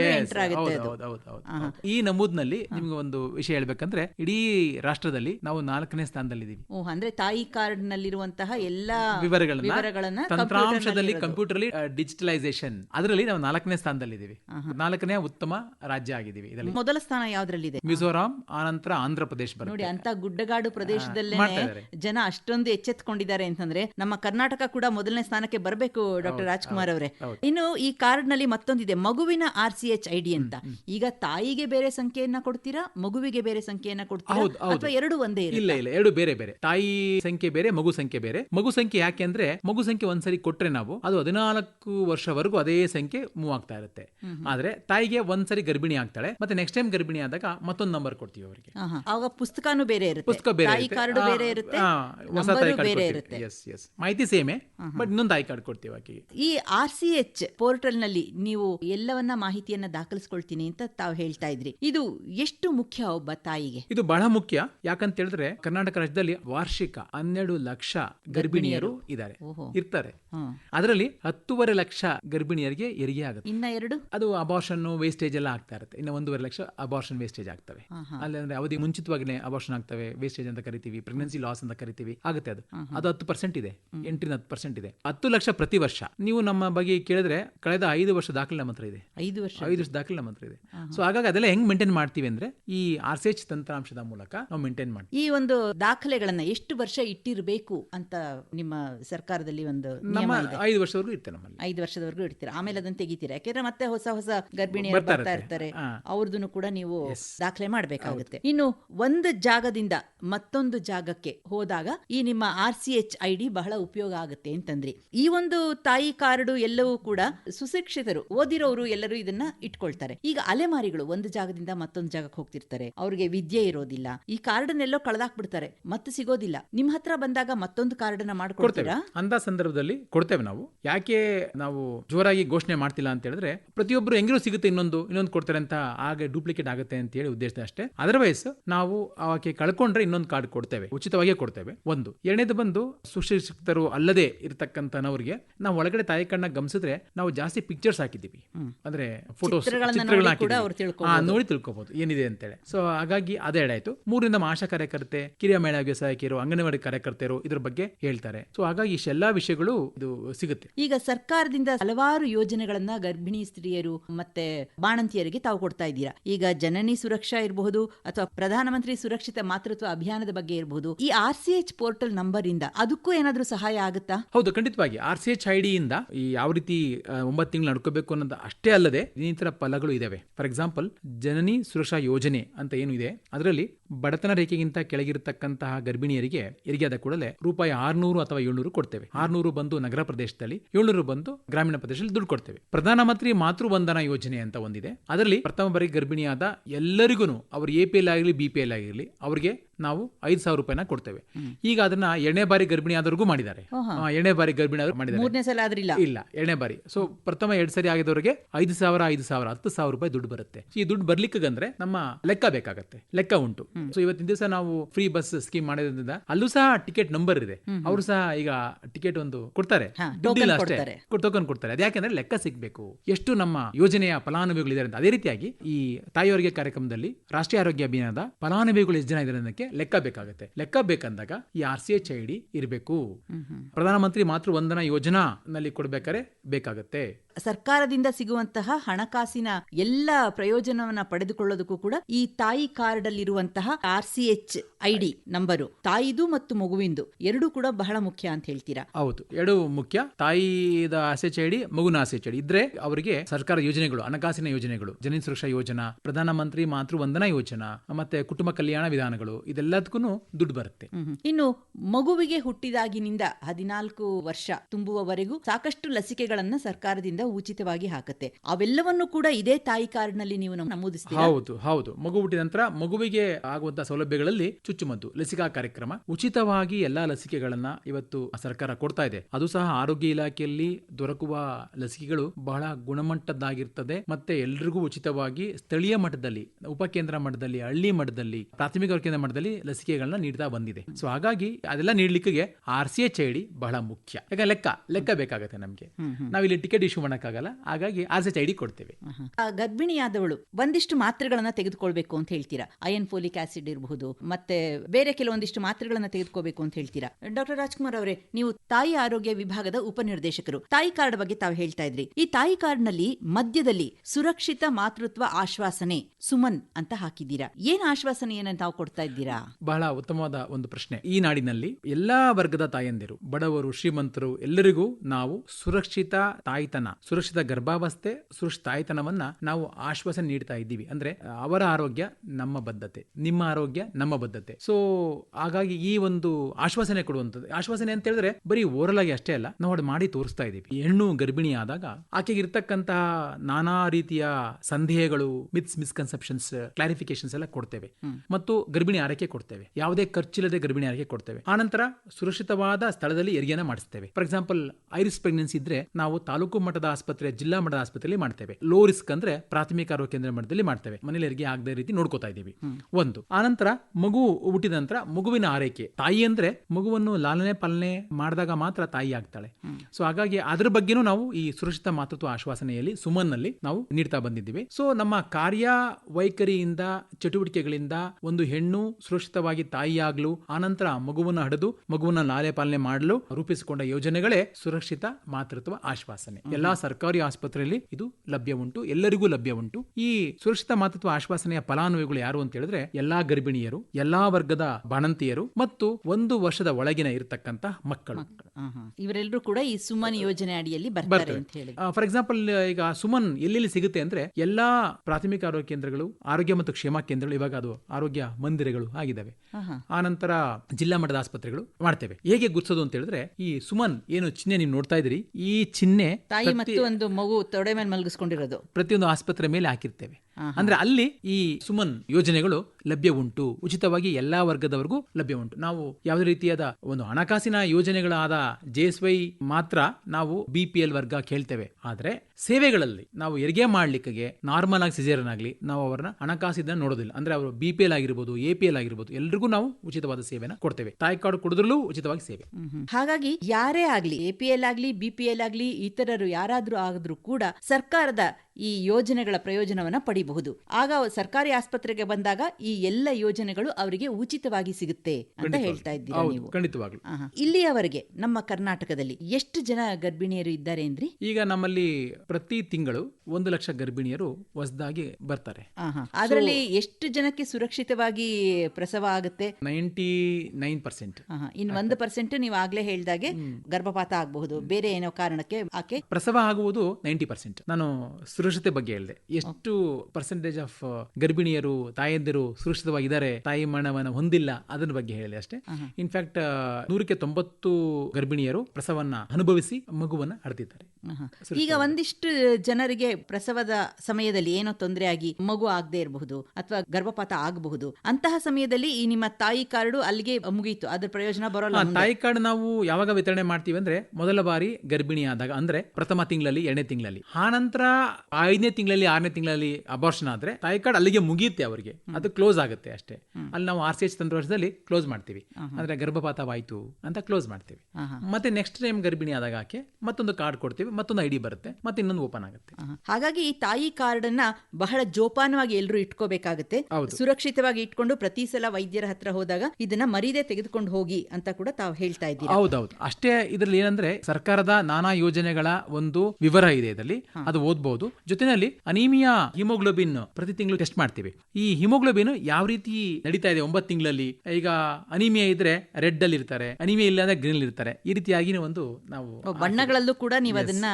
ಈ ನಮೂದ್ನಲ್ಲಿ ನಿಮ್ಗೆ ಒಂದು ವಿಷಯ ಹೇಳ್ಬೇಕಂದ್ರೆ ಇಡೀ ರಾಷ್ಟ್ರದಲ್ಲಿ ನಾವು ನಾಲ್ಕನೇ ಸ್ಥಾನದಲ್ಲಿದ್ದೀವಿ. ಓಹ್ ಅಂದ್ರೆ ತಾಯಿ ಕಾರ್ಡ್ ನಲ್ಲಿರುವಂತಹ ಎಲ್ಲಾ ವಿವರಗಳನ್ನ ವಿವರಗಳನ್ನ ತಂತ್ರಾಂಶದಲ್ಲಿ ಕಂಪ್ಯೂಟರ್ಲಿ ಡಿಜಿಟಲೈಸೇಷನ್. ಅದರಲ್ಲಿ ನಾವು ನಾಲ್ಕನೇ ಸ್ಥಾನದಲ್ಲಿದ್ದೀವಿ. ನಾಲ್ಕನೇ ಉತ್ತಮ ರಾಜ್ಯ ಆಗಿದ್ದೀವಿ ಇದರಲ್ಲಿ. ಮೊದಲ ಸ್ಥಾನ ಯಾವ್ದ್ರಲ್ಲಿದೆ? ಮಿಜೋರಾಂ ಆನಂತರ ಆಂಧ್ರ ಪ್ರದೇಶ ನೋಡಿ ಅಂತ ಗುಡ್ಡಗಾಡು ಪ್ರದೇಶದಲ್ಲೇ ಜನ ಅಷ್ಟೊಂದು ಎಚ್ಚೆತ್ಕೊಂಡಿದ್ದಾರೆ ಅಂತಂದ್ರೆ ನಮ್ಮ ಕರ್ನಾಟಕ ಕೂಡ ಮೊದಲನೇ ಸ್ಥಾನಕ್ಕೆ ಬರಬೇಕು ಡಾಕ್ಟರ್ ರಾಜ್ಕುಮಾರ್ ಅವರೇ. ಇನ್ನು ಈ ಕಾರ್ಡ್ನಲ್ಲಿ ಮತ್ತೊಂದಿದೆ ಮಗುವಿನ ಆರ್ ಸಿ ಎಚ್ ಐಡಿ ಅಂತ. ಈಗ ತಾಯಿಗೆ ಬೇರೆ ಸಂಖ್ಯೆಯನ್ನ ಕೊಡ್ತೀರಾ ಮಗುವಿಗೆ ಬೇರೆ ಸಂಖ್ಯೆಯನ್ನ ಕೊಡ್ತೀರಾ. ಅಥವಾ ಎರಡು ಒಂದೇ ಇಲ್ಲ ಇಲ್ಲ ಎರಡು ಬೇರೆ ಬೇರೆ. ತಾಯಿ ಸಂಖ್ಯೆ ಬೇರೆ ಮಗು ಸಂಖ್ಯೆ ಬೇರೆ. ಮಗು ಸಂಖ್ಯೆ ಯಾಕೆ ಅಂದ್ರೆ ಮಗು ಸಂಖ್ಯೆ ಒಂದ್ಸರಿ ಕೊಟ್ರೆ ನಾವು ಅದು ಹದಿನಾಲ್ಕು ವರ್ಷವರೆಗೂ ಅದೇ ಸಂಖ್ಯೆ ಮೂವ್ ಆಗ್ತಾ ಇರುತ್ತೆ. ಆದ್ರೆ ತಾಯಿಗೆ ಒಂದ್ಸರಿ ಗರ್ಭಿಣಿ ಆಗ್ತಾಳೆ ಮತ್ತೆ ನೆಕ್ಸ್ಟ್ ಟೈಮ್ ಗರ್ಭಿಣಿ ಆದಾಗ ಮತ್ತೊಂದು ನಂಬರ್ ಕೊಡ್ತೀವಿ ಅವರಿಗೆ. ಅವಾಗ ಪುಸ್ತಕನೂ ಬೇರೆ ಇರುತ್ತೆ. ಪುಸ್ತಕ ಬೇರೆ ಇರುತ್ತೆ. ಹೊಸ ತಾಯಿ ಕಾರ್ಡ್ ಇರುತ್ತೆ. ಮಾಹಿತಿ ಸೇಮೆ ಬಟ್ ಇನ್ನೊಂದು ತಾಯಿ ಕಾರ್ಡ್ ಕೊಡ್ತೀವಿ ಆಕೆಗೆ. ಈ ಆರ್ ಸಿ ಎಚ್ ಪೋರ್ಟಲ್ನಲ್ಲಿ ನೀವು ಎಲ್ಲವನ್ನ ಮಾಹಿತಿಯನ್ನ ದಾಖಲಿಸ್ಕೊಳ್ತೀನಿ ಅಂತ ತಾವು ಹೇಳ್ತಾ ಇದ್ರಿ. ಇದು ಎಷ್ಟು ಮುಖ್ಯ ಒಬ್ಬ ತಾಯಿಗೆ? ಇದು ಬಹಳ ಮುಖ್ಯ ಯಾಕಂತ ಹೇಳಿದ್ರೆ ಕರ್ನಾಟಕ ರಾಜ್ಯದಲ್ಲಿ ವಾರ್ಷಿಕ ಹನ್ನೆರಡು ಲಕ್ಷ ಗರ್ಭಿಣಿಯರು ಇದ್ದಾರೆ ಇರ್ತಾರೆ. ಅದರಲ್ಲಿ ಹತ್ತೂವರೆ ಲಕ್ಷ ಗರ್ಭಿಣಿಯರಿಗೆ ಹೆರಿಗೆ ಆಗುತ್ತೆ. ಇನ್ನ ಎರಡು? ಅದು ಅಬಾರ್ಷನ್ ವೇಸ್ಟೇಜ್ ಎಲ್ಲ ಆಗ್ತಾ ಇರುತ್ತೆ. ಇನ್ನ ಒಂದೂವರೆ ಲಕ್ಷ ಅಬಾರ್ಷನ್ ವೇಸ್ಟೇಜ್ ಆಗ್ತವೆ. ಅಲ್ಲಿ ಅಂದ್ರೆ ಅವಧಿ ಮುಂಚಿತವಾಗಿನೇ ಅಬಾರ್ಷನ್ ಆಗ್ತವೆ. ವೇಸ್ಟೇಜ್ ಅಂತ ಕರಿತೀವಿ ಪ್ರೆಗ್ನೆನ್ಸಿ ಲಾಸ್ ಅಂತ ಕರಿತೀವಿ. ಆಗುತ್ತೆ ಅದು. ಅದು ಹತ್ತು ಪರ್ಸೆಂಟ್ ಇದೆ. ಎಂಟರಿಂದ ಹತ್ತು ಪರ್ಸೆಂಟ್ ಇದೆ. ಹತ್ತು ಲಕ್ಷ ಪ್ರತಿ ವರ್ಷ. ನೀವು ನಮ್ಮ ಬಗ್ಗೆ ಕೇಳಿದ್ರೆ ಕಳೆದ ಐದು ವರ್ಷ ದಾಖಲೆ ನಮ್ಮ ಹತ್ರ ಇದೆ. ಐದು ವರ್ಷ. ಐದು ವರ್ಷ ದಾಖಲೆ ನಮ್ಮ ಹತ್ರ ಇದೆ. ಸೊ ಹಾಗಾಗಿ ಅದೆಲ್ಲ ಹೆಂಗ್ ಮೇಂಟೈನ್ ಮಾಡ್ತೀವಿ ಅಂದ್ರೆ ಈ ಆರ್ಸೆಚ್ ತಂತ್ರಾಂಶದ ಮೂಲಕ ನಾವು ಮೇಂಟೈನ್ ಮಾಡ್ತೀವಿ. ಈ ಒಂದು ದಾಖಲೆಗಳನ್ನ ಎಷ್ಟು ವರ್ಷ ಇಟ್ಟಿರಬೇಕು ಅಂತ ನಿಮ್ಮ ಸರ್ಕಾರದಲ್ಲಿ ಒಂದು ಐದು ವರ್ಷವರೆಗೂ ಇರ್ತೇನೆ ಐದು ವರ್ಷದವರೆಗೂ ಇಡ್ತೀರಾ? ಆಮೇಲೆ ಅದನ್ನ ತೆಗಿತೀರಾ? ಯಾಕೆಂದ್ರೆ ಮತ್ತೆ ಹೊಸ ಹೊಸ ಗರ್ಭಿಣಿಯರು ಬರ್ತಾ ಬರ್ತಾ ಇರ್ತಾರೆ. ಅವ್ರದ್ದು ಕೂಡ ನೀವು ದಾಖಲೆ ಮಾಡಬೇಕಾಗುತ್ತೆ. ಇನ್ನು ಒಂದು ಜಾಗದಿಂದ ಮತ್ತೊಂದು ಜಾಗಕ್ಕೆ ಹೋದಾಗ ಈ ನಿಮ್ಮ R C H I D ಬಹಳ ಉಪಯೋಗ ಆಗುತ್ತೆ ಅಂತಂದ್ರಿ. ಈ ಒಂದು ತಾಯಿ ಕಾರ್ಡು ಎಲ್ಲವೂ ಕೂಡ ಸುಶಿಕ್ಷಿತರು ಓದಿರೋರು ಎಲ್ಲರೂ ಇದನ್ನ ಇಟ್ಕೊಳ್ತಾರೆ. ಈಗ ಅಲೆಮಾರಿಗಳು ಒಂದು ಜಾಗದಿಂದ ಮತ್ತೊಂದು ಜಾಗಕ್ಕೆ ಹೋಗ್ತಿರ್ತಾರೆ. ಅವ್ರಿಗೆ ವಿದ್ಯೆ ಇರೋದಿಲ್ಲ. ಈ ಕಾರ್ಡನ್ನೆಲ್ಲೋ ಕಳೆದಾಕ್ಬಿಡ್ತಾರೆ. ಮತ್ತೆ ಸಿಗೋದಿಲ್ಲ. ನಿಮ್ ಹತ್ರ ಬಂದಾಗ ಮತ್ತೊಂದು ಕಾರ್ಡ್ನ ಮಾಡ್ಕೊಡ್ತೀರಾ ಅಂತ ಸಂದರ್ಭದಲ್ಲಿ ಕೊಡ್ತೇವೆ ನಾವು. ಯಾಕೆ ನಾವು ಜೋರಾಗಿ ಘೋಷಣೆ ಮಾಡ್ತಿಲ್ಲ ಅಂತ ಹೇಳಿದ್ರೆ ಪ್ರತಿಯೊಬ್ಬರು ಹೆಂಗಿರೋ ಸಿಗುತ್ತೆ ಇನ್ನೊಂದು ಇನ್ನೊಂದು ಕೊಡ್ತಾರೆ ಅಂತ ಹಾಗೆ ಡೂಪ್ಲಿಕೇಟ್ ಆಗುತ್ತೆ ಅಂತ ಹೇಳಿ ಉದ್ದೇಶ ಅಷ್ಟೇ. ಅದರ್ವೈಸ್ ನಾವು ಆಕೆ ಕಳ್ಕೊಂಡ್ರೆ ಇನ್ನೊಂದು ಕಾರ್ಡ್ ಕೊಡ್ತೇವೆ. ಉಚಿತವಾಗಿ ಕೊಡ್ತೇವೆ. ಒಂದು. ಎರಡನೇದು ಬಂದು ಸುಶಿಕ್ಷಿತರು ಅಲ್ಲದೆ ಇರತಕ್ಕಂತನವ್ರಿಗೆ ನಾವು ಒಳಗಡೆ ತಾಯಿ ಕಣ್ಣ ಗಮನಿಸಿದ್ರೆ ನಾವು ಜಾಸ್ತಿ ಪಿಕ್ಚರ್ಸ್ ಹಾಕಿದ್ದೀವಿ. ಅಂದ್ರೆ ಫೋಟೋಸ್ ಚಿತ್ರಗಳನ್ನ ನೋಡಿ ತಿಳ್ಕೊಬಹುದು ಏನಿದೆ ಅಂತೇಳಿ. ಸೊ ಹಾಗಾಗಿ ಅದೇ ಆಯ್ತು ಮೂರಿಂದ ನಮ್ಮ ಆಶಾ ಕಾರ್ಯಕರ್ತೆ ಕಿರಿಯ ಮಹಿಳಾ ವ್ಯವಸಾಯಕಿಯರು ಅಂಗನವಾಡಿ ಕಾರ್ಯಕರ್ತೆಯರು ಇದ್ರ ಬಗ್ಗೆ ಹೇಳ್ತಾರೆ. ಸೊ ಹಾಗಾಗಿ ಇಷ್ಟೆಲ್ಲಾ ವಿಷಯಗಳು ಇದು ಸಿಗುತ್ತೆ. ಈಗ ಸರ್ಕಾರದಿಂದ ಹಲವಾರು ಯೋಜನೆಗಳನ್ನ ಗರ್ಭಿಣಿ ಸ್ತ್ರೀಯರು ಮತ್ತೆ ಬಾಣಂತಿಯರಿಗೆ ತಾವು ಕೊಡ್ತಾ ಇದ್ದೀರಾ? ಈಗ ಜನನಿ ಸುರಕ್ಷಾ ಇರಬಹುದು ಅಥವಾ ಪ್ರಧಾನಮಂತ್ರಿ ಸುರಕ್ಷಿತ ಮಾತೃತ್ವ ಅಭಿಯಾನದ ಬಗ್ಗೆ ಇರಬಹುದು. ಈ R C H portal number ಇಂದ ಅದಕ್ಕೂ ಏನಾದರೂ ಸಹಾಯ ಆಗುತ್ತಾ? ಹೌದು ಖಂಡಿತವಾಗಿ. ಆರ್ ಸಿ ಎಚ್ ಐ ಇಂದ ಈ ಯಾವ ರೀತಿ ಒಂಬತ್ತು ತಿಂಗಳು ನಡ್ಕೋಬೇಕು ಅನ್ನೋದು ಅಷ್ಟೇ ಅಲ್ಲದೆ ಇನ್ನಿತರ ಫಲಗಳು ಇದಾವೆ. ಫಾರ್ ಎಕ್ಸಾಂಪಲ್ ಜನನಿ ಸುರಕ್ಷಾ ಯೋಜನೆ ಅಂತ ಏನು ಇದೆ? ಅದರಲ್ಲಿ ಬಡತನ ರೇಖೆಗಿಂತ ಕೆಳಗಿರತಕ್ಕಂತಹ ಗರ್ಭಿಣಿಯರಿಗೆ ಹೆರಿಗೆಯಾದ ಕೂಡಲೇ ರೂಪಾಯಿ ಆರ್ನೂರು ಅಥವಾ ಏಳ್ನೂರು ಕೊಡ್ತೇವೆ. ಆರ್ನೂರು ಬಂದು ನಗರ ಪ್ರದೇಶದಲ್ಲಿ, ಏಳ್ನೂರು ಬಂದು ಗ್ರಾಮೀಣ ಪ್ರದೇಶದಲ್ಲಿ ದುಡ್ಡು ಕೊಡ್ತೇವೆ. ಪ್ರಧಾನಮಂತ್ರಿ ಮಾತೃವಂದನಾ ಯೋಜನೆ ಅಂತ ಒಂದಿದೆ. ಅದರಲ್ಲಿ ಪ್ರಥಮ ಬಾರಿ ಗರ್ಭಿಣಿಯಾದ ಎಲ್ಲರಿಗೂ ಅವರು ಎ ಪಿ ಎಲ್ ಆಗಿರಲಿ, ಬಿ ಪಿ ಎಲ್ ಆಗಿರಲಿ, ಅವರಿಗೆ ನಾವು ಐದು ಸಾವಿರ ರೂಪಾಯಿನ ಕೊಡ್ತೇವೆ. ಈಗ ಅದನ್ನ ಎರಡನೇ ಬಾರಿ ಗರ್ಭಿಣಿ ಆದವ್ರಿಗೂ ಮಾಡಿದ್ದಾರೆ. ಎರಡನೇ ಬಾರಿ ಗರ್ಭಿಣಿ ಆದ್ರೂ ಮಾಡಿದ್ದಾರೆ. ಇಲ್ಲ? ಎರಡನೇ ಬಾರಿ. ಸೊ ಪ್ರಥಮ ಎರಡ್ ಸರಿ ಆಗಿದವರಿಗೆ ಐದು ಸಾವಿರ ಐದು ಸಾವಿರ ಹತ್ತು ಸಾವಿರ ರೂಪಾಯಿ ದುಡ್ಡು ಬರುತ್ತೆ. ಈ ದುಡ್ಡು ಬರ್ಲಿಕ್ಕಂದ್ರೆ ನಮ್ಮ ಲೆಕ್ಕ ಬೇಕಾಗತ್ತೆ. ಲೆಕ್ಕ ಉಂಟು. ಸೊ ಇವತ್ತಿನ ದಿವಸ ನಾವು ಫ್ರೀ ಬಸ್ ಸ್ಕೀಮ್ ಮಾಡೋದ್ರಿಂದ ಅಲ್ಲೂ ಸಹ ಟಿಕೆಟ್ ನಂಬರ್ ಇದೆ. ಅವರು ಸಹ ಈಗ ಟಿಕೆಟ್ ಒಂದು ಕೊಡ್ತಾರೆ. ಟೋಕನ್ ದುಡ್ಡಿಲ್ಲ token ಅಷ್ಟೇ. ಕೊಡ್ತಾರೆ. ಟೋಕನ್ ಕೊಡ್ತಾರೆ. ಅದ್ಯಾಕೆಂದ್ರೆ ಲೆಕ್ಕ ಸಿಗ್ಬೇಕು. ಎಷ್ಟು ನಮ್ಮ ಯೋಜನೆಯ ಫಲಾನುಭವಿಗಳಿದ್ದಾರೆ ಅಂತ. ಅದೇ ರೀತಿಯಾಗಿ ಈ ತಾಯಿಯವರಿಗೆ ಕಾರ್ಯಕ್ರಮದಲ್ಲಿ ರಾಷ್ಟ್ರೀಯ ಆರೋಗ್ಯ ಅಭಿಯಾನದ ಫಲಾನುಭವಿಗಳು ಎಷ್ಟು ಜನ ಇದ್ದಾರೆ ಅನ್ನೋದಕ್ಕೆ ಲೆಕ್ಕ ಬೇಕಾಗುತ್ತೆ. ಲೆಕ್ಕ ಬೇಕಂದಾಗ ಈ R C H I D ಇರಬೇಕು ಪ್ರಧಾನಮಂತ್ರಿ ಮಾತೃ ವಂದನಾ ಯೋಜನಾ ನಲ್ಲಿ ಕೊಡ್ಬೇಕಾದ್ರೆ ಬೇಕಾಗುತ್ತೆ. ಸರ್ಕಾರದಿಂದ ಸಿಗುವಂತಹ ಹಣಕಾಸಿನ ಎಲ್ಲ ಪ್ರಯೋಜನವನ್ನ ಪಡೆದುಕೊಳ್ಳೋದಕ್ಕೂ ಕೂಡ ಈ ತಾಯಿ ಕಾರ್ಡ್ ಅಲ್ಲಿರುವಂತಹ R C H I D number ತಾಯಿದು ಮತ್ತು ಮಗುವಿಂದು ಎರಡು ಕೂಡ ಬಹಳ ಮುಖ್ಯ ಅಂತ ಹೇಳ್ತೀರಾ? ಹೌದು ಎರಡು ಮುಖ್ಯ. ತಾಯಿದ ಆಸೆ ಚೈಡಿ ಮಗುನ ಆಸೆ ಚೈಡಿ ಇದ್ರೆ ಅವರಿಗೆ ಸರ್ಕಾರ ಯೋಜನೆಗಳು ಹಣಕಾಸಿನ ಯೋಜನೆಗಳು ಜನ ಸುರಕ್ಷಾ ಯೋಜನಾ ಪ್ರಧಾನಮಂತ್ರಿ ಮಾತೃ ವಂದನಾ ಯೋಜನಾ ಮತ್ತೆ ಕುಟುಂಬ ಕಲ್ಯಾಣ ವಿಧಾನಗಳು ಇದೆಲ್ಲದಕ್ಕೂ ದುಡ್ಡು ಬರುತ್ತೆ. ಇನ್ನು ಮಗುವಿಗೆ ಹುಟ್ಟಿದಾಗಿನಿಂದ ಹದಿನಾಲ್ಕು ವರ್ಷ ತುಂಬುವವರೆಗೂ ಸಾಕಷ್ಟು ಲಸಿಕೆಗಳನ್ನ ಸರ್ಕಾರದಿಂದ ಉಚಿತವಾಗಿ ಹಾಕುತ್ತೆ. ಅವೆಲ್ಲವನ್ನು ಕೂಡ ಇದೇ ತಾಯಿ ಕಾರ್ಡ್ನಲ್ಲಿ ನೀವು ನಮ್- ನಮೂದಿಸ್ತೀರಾ? ಹೌದು ಹೌದು. ಮಗು ಹುಟ್ಟಿದ ನಂತರ ಮಗುವಿಗೆ ಆಗುವಂತಹ ಸೌಲಭ್ಯಗಳಲ್ಲಿ ಚುಚ್ಚುಮದ್ದು ಲಸಿಕಾ ಕಾರ್ಯಕ್ರಮ. ಉಚಿತವಾಗಿ ಎಲ್ಲಾ ಲಸಿಕೆಗಳನ್ನ ಇವತ್ತು ಸರ್ಕಾರ ಕೊಡ್ತಾ ಇದೆ. ಅದು ಸಹ ಆರೋಗ್ಯ ಇಲಾಖೆಯಲ್ಲಿ ದೊರಕುವ ಲಸಿಕೆಗಳು ಬಹಳ ಗುಣಮಟ್ಟದ್ದಾಗಿರ್ತದೆ. ಮತ್ತೆ ಎಲ್ರಿಗೂ ಉಚಿತವಾಗಿ ಸ್ಥಳೀಯ ಮಟ್ಟದಲ್ಲಿ ಉಪಕೇಂದ್ರ ಮಟ್ಟದಲ್ಲಿ ಹಳ್ಳಿ ಮಟ್ಟದಲ್ಲಿ ಪ್ರಾಥಮಿಕ ಕೇಂದ್ರ ಮಟ್ಟದಲ್ಲಿ ಲಸಿಕೆಗಳನ್ನ ನೀಡ್ತಾ ಬಂದಿದೆ. ಸೊ ಹಾಗಾಗಿ ಅದೆಲ್ಲ ನೀಡ್ಲಿಕ್ಕೆ R C H I D ಬಹಳ ಮುಖ್ಯ. ಯಾಕಂದ್ರೆ ಲೆಕ್ಕ ಲೆಕ್ಕ ಬೇಕಾಗುತ್ತೆ ನಮ್ಗೆ. ನಾವಿಲ್ಲಿ ಟಿಕೆಟ್ ಇಶ್ಯೂ ಮಾಡೋಕ್ಕಾಗಲ್ಲ. ಹಾಗಾಗಿ R C H I D ಕೊಡ್ತೇವೆ ಗರ್ಭಿಣಿಯಾದವಳು ಒಂದಿಷ್ಟು ಮಾತ್ರೆಗಳನ್ನ ತೆಗೆದುಕೊಳ್ಬೇಕು ಅಂತ ಹೇಳ್ತೀರಾ? ಅಯನ್ ಫೋಲಿಕ್ ಆಸಿಡ್ ಇರಬಹುದು ಮತ್ತೆ ಬೇರೆ ಕೆಲವೊಂದಿಷ್ಟು ಮಾತ್ರೆಗಳನ್ನ ತೆಗೆದುಕೋಬೇಕು ಅಂತ ಹೇಳ್ತೀರಾ? ಡಾಕ್ಟರ್ ರಾಜ್ಕುಮಾರ್ ಅವರೇ ನೀವು ತಾಯಿ ಆರೋಗ್ಯ ವಿಭಾಗದ ಉಪನಿರ್ದೇಶಕರು. ತಾಯಿ ಕಾರ್ಡ್ ಬಗ್ಗೆ ತಾವು ಹೇಳ್ತಾ ಇದ್ರಿ. ಈ ತಾಯಿ ಕಾರ್ಡ್ನಲ್ಲಿ ಮಧ್ಯದಲ್ಲಿ ಸುರಕ್ಷಿತ ಮಾತೃತ್ವ ಆಶ್ವಾಸನೆ ಸುಮನ್ ಅಂತ ಹಾಕಿದ್ದೀರಾ. ಏನ್ ಆಶ್ವಾಸನೆಯನ್ನ ತಾವು ಕೊಡ್ತಾ ಇದ್ದೀರಾ? ಬಹಳ ಉತ್ತಮವಾದ ಒಂದು ಪ್ರಶ್ನೆ. ಈ ನಾಡಿನಲ್ಲಿ ಎಲ್ಲಾ ವರ್ಗದ ತಾಯಂದಿರು ಬಡವರು ಶ್ರೀಮಂತರು ಎಲ್ಲರಿಗೂ ನಾವು ಸುರಕ್ಷಿತ ತಾಯ್ತನ ಸುರಕ್ಷಿತ ಗರ್ಭಾವಸ್ಥೆ ಸುರಕ್ಷಿತ ತಾಯ್ತನವನ್ನ ನಾವು ಆಶ್ವಾಸನೆ ನೀಡ್ತಾ ಇದ್ದೀವಿ. ಅಂದ್ರೆ ಅವರ ಆರೋಗ್ಯ ನಮ್ಮ ಬದ್ಧತೆ ನಿಮ್ಮ ಆರೋಗ್ಯ ನಮ್ಮ ಬದ್ಧತೆ. ಸೊ ಹಾಗಾಗಿ ಈ ಒಂದು ಆಶ್ವಾಸನೆ ಕೊಡುವಂಥದ್ದು. ಆಶ್ವಾಸನೆ ಅಂತ ಹೇಳಿದ್ರೆ ಬರೀ ಓರಲ್ ಆಗಿ ಅಷ್ಟೇ ಅಲ್ಲ ನಾವು ಅದು ಮಾಡಿ ತೋರಿಸ್ತಾ ಇದ್ದೀವಿ. ಹೆಣ್ಣು ಗರ್ಭಿಣಿ ಆದಾಗ ಆಕೆಗೆ ಇರ್ತಕ್ಕಂತಹ ನಾನಾ ರೀತಿಯ ಸಂದೇಹಗಳು ಮಿತ್ಸ್ ಮಿಸ್ಕನ್ಸೆಪ್ಷನ್ಸ್ ಕ್ಲಾರಿಫಿಕೇಶನ್ಸ್ ಎಲ್ಲ ಕೊಡ್ತೇವೆ. ಮತ್ತು ಗರ್ಭಿಣಿ ಆರೈಕೆ ಆರೈಕೆ ಕೊಡ್ತೇವೆ. ಯಾವುದೇ ಖರ್ಚಿಲ್ಲದೆ ಗರ್ಭಿಣಿ ಆರೈಕೆ ಕೊಡ್ತೇವೆ. ಆನಂತರ ಸುರಕ್ಷಿತವಾದ ಸ್ಥಳದಲ್ಲಿ ಹೆರಿಗೆನ ಮಾಡಿಸ್ತೇವೆ. For example high risk pregnancy ಇದ್ರೆ ನಾವು ತಾಲೂಕು ಮಟ್ಟದ ಆಸ್ಪತ್ರೆ ಜಿಲ್ಲಾ ಮಟ್ಟದ ಆಸ್ಪತ್ರೆಯಲ್ಲಿ ಮಾಡ್ತೇವೆ. ಲೋ ರಿಸ್ಕ್ ಅಂದ್ರೆ ಪ್ರಾಥಮಿಕ ಆರೋಗ್ಯ ಕೇಂದ್ರ ಮಟ್ಟದಲ್ಲಿ ಮಾಡ್ತೇವೆ. ಮನೆಯಲ್ಲಿ ಹೆರಿಗೆ ಆಗದೆ ರೀತಿ ನೋಡ್ಕೋತಾ ಇದ್ದೀವಿ. ಒಂದು ಆನಂತರ ಮಗು ಹುಟ್ಟಿದ ನಂತರ ಮಗುವಿನ ಆರೈಕೆ. ತಾಯಿ ಅಂದ್ರೆ ಮಗುವನ್ನು ಲಾಲನೆ ಪಾಲನೆ ಮಾಡಿದಾಗ ಮಾತ್ರ ತಾಯಿ ಆಗ್ತಾಳೆ. ಸೊ ಹಾಗಾಗಿ ಅದ್ರ ಬಗ್ಗೆನೂ ನಾವು ಈ ಸುರಕ್ಷಿತ ಮಾತೃತ್ವ ಆಶ್ವಾಸನೆಯಲ್ಲಿ ಸುಮನ್ನಲ್ಲಿ ನಾವು ನೀಡ್ತಾ ಬಂದಿದ್ದೀವಿ. ಸೊ ನಮ್ಮ ಕಾರ್ಯ ವೈಖರಿಯಿಂದ ಚಟುವಟಿಕೆಗಳಿಂದ ಒಂದು ಹೆಣ್ಣು ಸುರಕ್ಷಿತವಾಗಿ ತಾಯಿಯಾಗ್ಲು ಆನಂತರ ಮಗುವನ್ನ ಹಡೆದು ಮಗುವನ್ನ ಲಾಲೆ ಪಾಲನೆ ಮಾಡಲು ರೂಪಿಸಿಕೊಂಡ ಯೋಜನೆಗಳೇ ಸುರಕ್ಷಿತ ಮಾತೃತ್ವ ಆಶ್ವಾಸನೆ. ಎಲ್ಲಾ ಸರ್ಕಾರಿ ಆಸ್ಪತ್ರೆಯಲ್ಲಿ ಇದು ಲಭ್ಯ ಉಂಟು ಎಲ್ಲರಿಗೂ ಲಭ್ಯ ಉಂಟು. ಈ ಸುರಕ್ಷಿತ ಮಾತೃತ್ವ ಆಶ್ವಾಸನೆಯ ಫಲಾನುಭವಿಗಳು ಯಾರು ಅಂತ ಹೇಳಿದ್ರೆ ಎಲ್ಲಾ ಗರ್ಭಿಣಿಯರು ಎಲ್ಲಾ ವರ್ಗದ ಬಾಣಂತಿಯರು ಮತ್ತು ಒಂದು ವರ್ಷದ ಒಳಗಿನ ಇರತಕ್ಕಂತ ಮಕ್ಕಳು. ಇವರೆಲ್ಲರೂ ಕೂಡ ಈ ಸುಮನ್ ಯೋಜನೆ ಅಡಿಯಲ್ಲಿ ಬರ್ತಾರೆ ಅಂತ ಹೇಳಿ. ಫಾರ್ ಎಕ್ಸಾಂಪಲ್ ಈಗ ಸುಮನ್ ಎಲ್ಲೆಲ್ಲಿ ಸಿಗುತ್ತೆ ಅಂದ್ರೆ ಎಲ್ಲಾ ಪ್ರಾಥಮಿಕ ಆರೋಗ್ಯ ಕೇಂದ್ರಗಳು ಆರೋಗ್ಯ ಮತ್ತು ಕ್ಷೇಮ ಕೇಂದ್ರಗಳು ಇವಾಗ ಅದು ಆರೋಗ್ಯ ಮಂದಿರಗಳು ಆಗಿದ್ದಾವೆ. ಆ ನಂತರ ಜಿಲ್ಲಾ ಮಟ್ಟದ ಆಸ್ಪತ್ರೆಗಳು ಮಾಡ್ತೇವೆ. ಹೇಗೆ ಗುರ್ಸೋದು ಅಂತ ಹೇಳಿದ್ರೆ ಈ ಸುಮನ್ ಏನು ಚಿಹ್ನೆ ನೀವು ನೋಡ್ತಾ ಇದ್ರಿ ಈ ಚಿಹ್ನೆ ತಾಯಿ ಮತ್ತು ಒಂದು ಮಗು ತೊಡೆ ಮೇಲೆ ಮಲಗಿಸ್ಕೊಂಡಿರೋದು. ಪ್ರತಿಯೊಂದು ಆಸ್ಪತ್ರೆ ಮೇಲೆ ಹಾಕಿರ್ತೇವೆ. ಅಂದ್ರೆ ಅಲ್ಲಿ ಈ ಸುಮನ್ ಯೋಜನೆಗಳು ಲಭ್ಯ ಉಂಟು. ಉಚಿತವಾಗಿ ಎಲ್ಲಾ ವರ್ಗದವರೆಗೂ ಲಭ್ಯ ಉಂಟು. ನಾವು ಯಾವುದೇ ರೀತಿಯಾದ ಒಂದು ಹಣಕಾಸಿನ ಯೋಜನೆಗಳಾದ ಜೆ ಎಸ್ ವೈ ಮಾತ್ರ ನಾವು ಬಿ ಪಿ ಎಲ್ ವರ್ಗ ಕೇಳ್ತೇವೆ. ಆದ್ರೆ ಸೇವೆಗಳಲ್ಲಿ ನಾವು ಹೆರಿಗೆ ಮಾಡ್ಲಿಕ್ಕೆ ನಾರ್ಮಲ್ ಆಗಿ ಸಿಜೇರಿಯನ್ ಆಗಲಿ ನಾವು ಅವರನ್ನ ಹಣಕಾಸಿನ ನೋಡೋದಿಲ್ಲ. ಅಂದ್ರೆ ಅವರು ಬಿ ಪಿ ಎಲ್ ಆಗಿರ್ಬೋದು ಎ ಪಿ ಎಲ್ ಆಗಿರ್ಬೋದು ಎಲ್ರಿಗೂ ನಾವು ಉಚಿತವಾದ ಸೇವೆನ ಕೊಡ್ತೇವೆ. ತಾಯಿ ಕಾರ್ಡ್ ಕುಡಿದ್ರಲ್ಲೂ ಉಚಿತವಾಗಿ ಸೇವೆ. ಹಾಗಾಗಿ ಯಾರೇ ಆಗ್ಲಿ ಎ ಪಿ ಎಲ್ ಆಗ್ಲಿ ಬಿ ಪಿ ಎಲ್ ಆಗ್ಲಿ ಇತರರು ಯಾರಾದ್ರೂ ಆದ್ರೂ ಕೂಡ ಸರ್ಕಾರದ ಈ ಯೋಜನೆಗಳ ಪ್ರಯೋಜನವನ್ನ ಪಡಿಬಹುದು. ಆಗ ಸರ್ಕಾರಿ ಆಸ್ಪತ್ರೆಗೆ ಬಂದಾಗ ಈ ಎಲ್ಲ ಯೋಜನೆಗಳು ಅವರಿಗೆ ಉಚಿತವಾಗಿ ಸಿಗುತ್ತೆ ಅಂತ ಹೇಳ್ತಾ ಇದ್ದೀರಾ ನೀವು? ಖಂಡಿತವಾಗ್ಲು. ಇಲ್ಲಿಯವರೆಗೆ ನಮ್ಮ ಕರ್ನಾಟಕದಲ್ಲಿ ಎಷ್ಟು ಜನ ಗರ್ಭಿಣಿಯರು ಇದ್ದಾರೆ ಅಂದ್ರಿ? ಈಗ ನಮ್ಮಲ್ಲಿ ಪ್ರತಿ ತಿಂಗಳು ಒಂದು ಲಕ್ಷ ಗರ್ಭಿಣಿಯರು ಹೊಸದಾಗಿ ಬರ್ತಾರೆ. ಅದರಲ್ಲಿ ಎಷ್ಟು ಜನಕ್ಕೆ ಸುರಕ್ಷಿತವಾಗಿ ಪ್ರಸವ ಆಗುತ್ತೆ? Ninety nine percent. ಇನ್ನು ಇನ್ ಒಂದು ಪರ್ಸೆಂಟ್ ನೀವು ಆಗ್ಲೇ ಹೇಳಿದಾಗೆ ಗರ್ಭಪಾತ ಆಗಬಹುದು. ಬೇರೆ ಏನೋ ಕಾರಣಕ್ಕೆ ಆಕೆ ಪ್ರಸವ ಆಗುವುದು ನೈಂಟಿ ಪರ್ಸೆಂಟ್. ನಾನು ಸುರಕ್ಷತೆ ಬಗ್ಗೆ ಹೇಳಿದೆ. ಎಷ್ಟು ಪರ್ಸೆಂಟೇಜ್ ಆಫ್ ಗರ್ಭಿಣಿಯರು ತಾಯಂದಿರು ಸುರಕ್ಷಿತವಾಗಿದ್ದಾರೆ ತಾಯಿ ಮರಣವನ್ನು ಹೊಂದಿಲ್ಲ ಅದನ್ನ ಬಗ್ಗೆ ಹೇಳಿದೆ ಅಷ್ಟೇ. ಇನ್ಫ್ಯಾಕ್ಟ್ ನೂರಕ್ಕೆ ತೊಂಬತ್ತು ಗರ್ಭಿಣಿಯರು ಪ್ರಸವನ್ನ ಅನುಭವಿಸಿ ಮಗುವನ್ನ ಹಡ್ತಿದ್ದಾರೆ ಈಗ ಒಂದಿಷ್ಟು ಜನರಿಗೆ ಪ್ರಸವದ ಸಮಯದಲ್ಲಿ ಏನೋ ತೊಂದರೆ ಆಗಿ ಮಗು ಆಗದೆ ಇರಬಹುದು ಅಥವಾ ಗರ್ಭಪಾತ ಆಗಬಹುದು ಅಂತಹ ಸಮಯದಲ್ಲಿ ಈ ನಿಮ್ಮ ತಾಯಿ ಕಾರ್ಡ್ ಅಲ್ಲಿಗೆ ಮುಗಿಯಿತು ಅದ್ರ ಪ್ರಯೋಜನ ಬರೋಲ್ಲ ತಾಯಿ ಕಾರ್ಡ್ ನಾವು ಯಾವಾಗ ವಿತರಣೆ ಮಾಡ್ತೀವಿ ಅಂದ್ರೆ ಮೊದಲ ಬಾರಿ ಗರ್ಭಿಣಿ ಆದಾಗ ಅಂದ್ರೆ ಪ್ರಥಮ ತಿಂಗಳಲ್ಲಿ ಎರಡನೇ ತಿಂಗಳಲ್ಲಿ. ಆ ನಂತರ ಐದನೇ ತಿಂಗಳಲ್ಲಿ ಆರನೇ ತಿಂಗಳಲ್ಲಿ ಅಬಾರ್ಷನ್ ಆದ್ರೆ ತಾಯಿ ಕಾರ್ಡ್ ಅಲ್ಲಿಗೆ ಮುಗಿಯುತ್ತೆ ಅವರಿಗೆ. ಅದು ಕ್ಲೋಸ್ ಆಗುತ್ತೆ ಅಷ್ಟೇ. ಅಲ್ಲಿ ನಾವು ಆರ್ ಸಿ ಎಚ್ ತಂದ್ರ ವರ್ಷದಲ್ಲಿ ಕ್ಲೋಸ್ ಮಾಡ್ತೀವಿ ಅಂದ್ರೆ ಗರ್ಭಪಾತವಾಯಿತು ಅಂತ ಕ್ಲೋಸ್ ಮಾಡ್ತೀವಿ. ಮತ್ತೆ ನೆಕ್ಸ್ಟ್ ಟೈಮ್ ಗರ್ಭಿಣಿ ಆದಾಗ ಆಕೆ ಮತ್ತೊಂದು ಕಾರ್ಡ್ ಕೊಡ್ತೀವಿ ಮತ್ತೊಂದು ಐಡಿ ಬರುತ್ತೆ. ಮತ್ತೆ ಇನ್ನೊಂದು ಓಪನ್ ಆಗುತ್ತೆ. ಹಾಗಾಗಿ ಈ ತಾಯಿ ಕಾರ್ಡ್ ಅನ್ನ ಬಹಳ ಜೋಪಾನವಾಗಿ ಎಲ್ಲರೂ ಇಟ್ಕೋಬೇಕಾಗುತ್ತೆ. ಸುರಕ್ಷಿತವಾಗಿ ಇಟ್ಕೊಂಡು ಪ್ರತಿ ಸಲ ವೈದ್ಯರ ಹತ್ರ ಹೋದಾಗ ಇದನ್ನ ಮರೀದೆ ತೆಗೆದುಕೊಂಡು ಹೋಗಿ ಅಂತ ಕೂಡ ತಾವು ಹೇಳ್ತಾ ಇದ್ದೀರಾ? ಹೌದೌದು. ಅಷ್ಟೇ ಇದರಲ್ಲಿ ಏನಂದ್ರೆ ಸರ್ಕಾರದ ನಾನಾ ಯೋಜನೆಗಳ ಒಂದು ವಿವರ ಇದೆ ಇದರಲ್ಲಿ. ಅದು ಓದಬಹುದು ಜೊತೆನಲ್ಲಿ ಅನೀಮಿಯಾ ಹಿಮೋಗ್ಲೋಬಿನ್ ಪ್ರತಿ ತಿಂಗಳು ಟೆಸ್ಟ್ ಮಾಡ್ತೀವಿ. ಈ ಹಿಮೋಗ್ಲೋಬಿನ್ ಯಾವ ರೀತಿ ನಡೀತಾ ಇದೆ ಒಂಬತ್ತು ತಿಂಗಳಲ್ಲಿ? ಈಗ ಅನಿಮಿಯಾ ಇದ್ರೆ ರೆಡ್ ಅಲ್ಲಿ ಇರ್ತಾರೆ. ಅನಿಮಿಯಾ ಇಲ್ಲ ಅಂದ್ರೆ ಗ್ರೀನ್ ಇರ್ತಾರೆ. ಈ ರೀತಿಯಾಗಿ ಒಂದು ನಾವು ಬಣ್ಣಗಳಲ್ಲೂ ಕೂಡ ನೀವು ಅದನ್ನ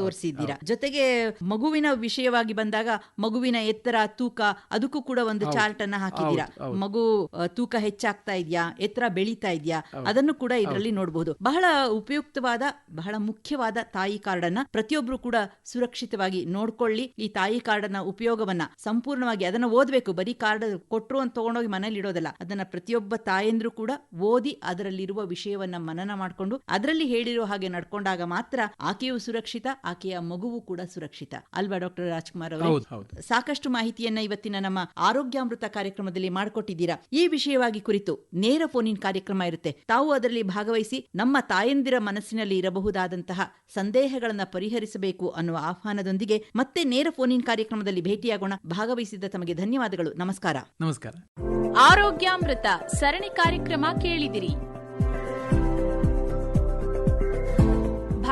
ತೋರಿಸಿದ್ದೀರಾ? ಜೊತೆಗೆ ಮಗುವಿನ ವಿಷಯವಾಗಿ ಬಂದಾಗ ಮಗುವಿನ ಎತ್ತರ ತೂಕ ಅದಕ್ಕೂ ಕೂಡ ಒಂದು ಚಾರ್ಟ್ ಅನ್ನ ಹಾಕಿದ್ದೀರಾ ಮಗು ತೂಕ ಹೆಚ್ಚಾಗ್ತಾ ಇದೆಯಾ? ಎತ್ತರ ಬೆಳೀತಾ ಇದೆಯಾ? ಅದನ್ನು ಕೂಡ ಇದರಲ್ಲಿ ನೋಡಬಹುದು ಬಹಳ ಉಪಯುಕ್ತವಾದ ಬಹಳ ಮುಖ್ಯವಾದ ತಾಯಿ ಕಾರ್ಡ್ ಅನ್ನ ಪ್ರತಿಯೊಬ್ರು ಕೂಡ ಸುರಕ್ಷಿತವಾಗಿ ನೋಡ್ಕೊಳ್ಳಿ. ಈ ತಾಯಿ ಕಾರ್ಡ್ ಅನ್ನ ಉಪಯೋಗವನ್ನ ಸಂಪೂರ್ಣವಾಗಿ ಅದನ್ನ ಓದ್ಬೇಕು. ಬರೀ ಕಾರ್ಡ್ ಕೊಟ್ಟರು ಅಂತ ತಗೊಂಡೋಗಿ ಮನೇಲಿ ಇಡೋದಲ್ಲ. ಅದನ್ನ ಪ್ರತಿಯೊಬ್ಬ ತಾಯಂದ್ರು ಕೂಡ ಓದಿ ಅದರಲ್ಲಿರುವ ವಿಷಯವನ್ನ ಮನನ ಮಾಡಿಕೊಂಡು ಅದರಲ್ಲಿ ಹೇಳಿರೋ ಹಾಗೆ ನಡ್ಕೊಂಡಾಗ ಮಾತ್ರ ಆಕೆಯು ಸುರಕ್ಷಿತ ಆಕೆಯ ಮಗುವು ಕೂಡ ಸುರಕ್ಷಿತ. ಅಲ್ವಾ ಡಾಕ್ಟರ್ ರಾಜ್ಕುಮಾರ್ ಅವರು? ಸಾಕಷ್ಟು ಮಾಹಿತಿಯನ್ನ ಇವತ್ತಿನ ನಮ್ಮ ಆರೋಗ್ಯಾಮೃತ ಕಾರ್ಯಕ್ರಮದಲ್ಲಿ ಮಾಡಿಕೊಟ್ಟಿದ್ದೀರಾ. ಈ ವಿಷಯವಾಗಿ ಕುರಿತು ನೇರ ಫೋನಿನ್ ಕಾರ್ಯಕ್ರಮ ಇರುತ್ತೆ. ತಾವು ಅದರಲ್ಲಿ ಭಾಗವಹಿಸಿ ನಮ್ಮ ತಾಯಂದಿರ ಮನಸ್ಸಿನಲ್ಲಿ ಇರಬಹುದಾದಂತಹ ಸಂದೇಹಗಳನ್ನ ಪರಿಹರಿಸಬೇಕು ಅನ್ನುವ ಆಹ್ವಾನದೊಂದಿಗೆ ಮತ್ತೆ ನೇರ ಫೋನಿನ್ ಕಾರ್ಯಕ್ರಮದಲ್ಲಿ ಭೇಟಿಯಾಗೋಣ. ಭಾಗವಹಿಸಿದ ತಮಗೆ ಧನ್ಯವಾದಗಳು. ನಮಸ್ಕಾರ. ನಮಸ್ಕಾರ. ಆರೋಗ್ಯಾಮೃತ ಸರಣಿ ಕಾರ್ಯಕ್ರಮ ಕೇಳಿದಿರಿ.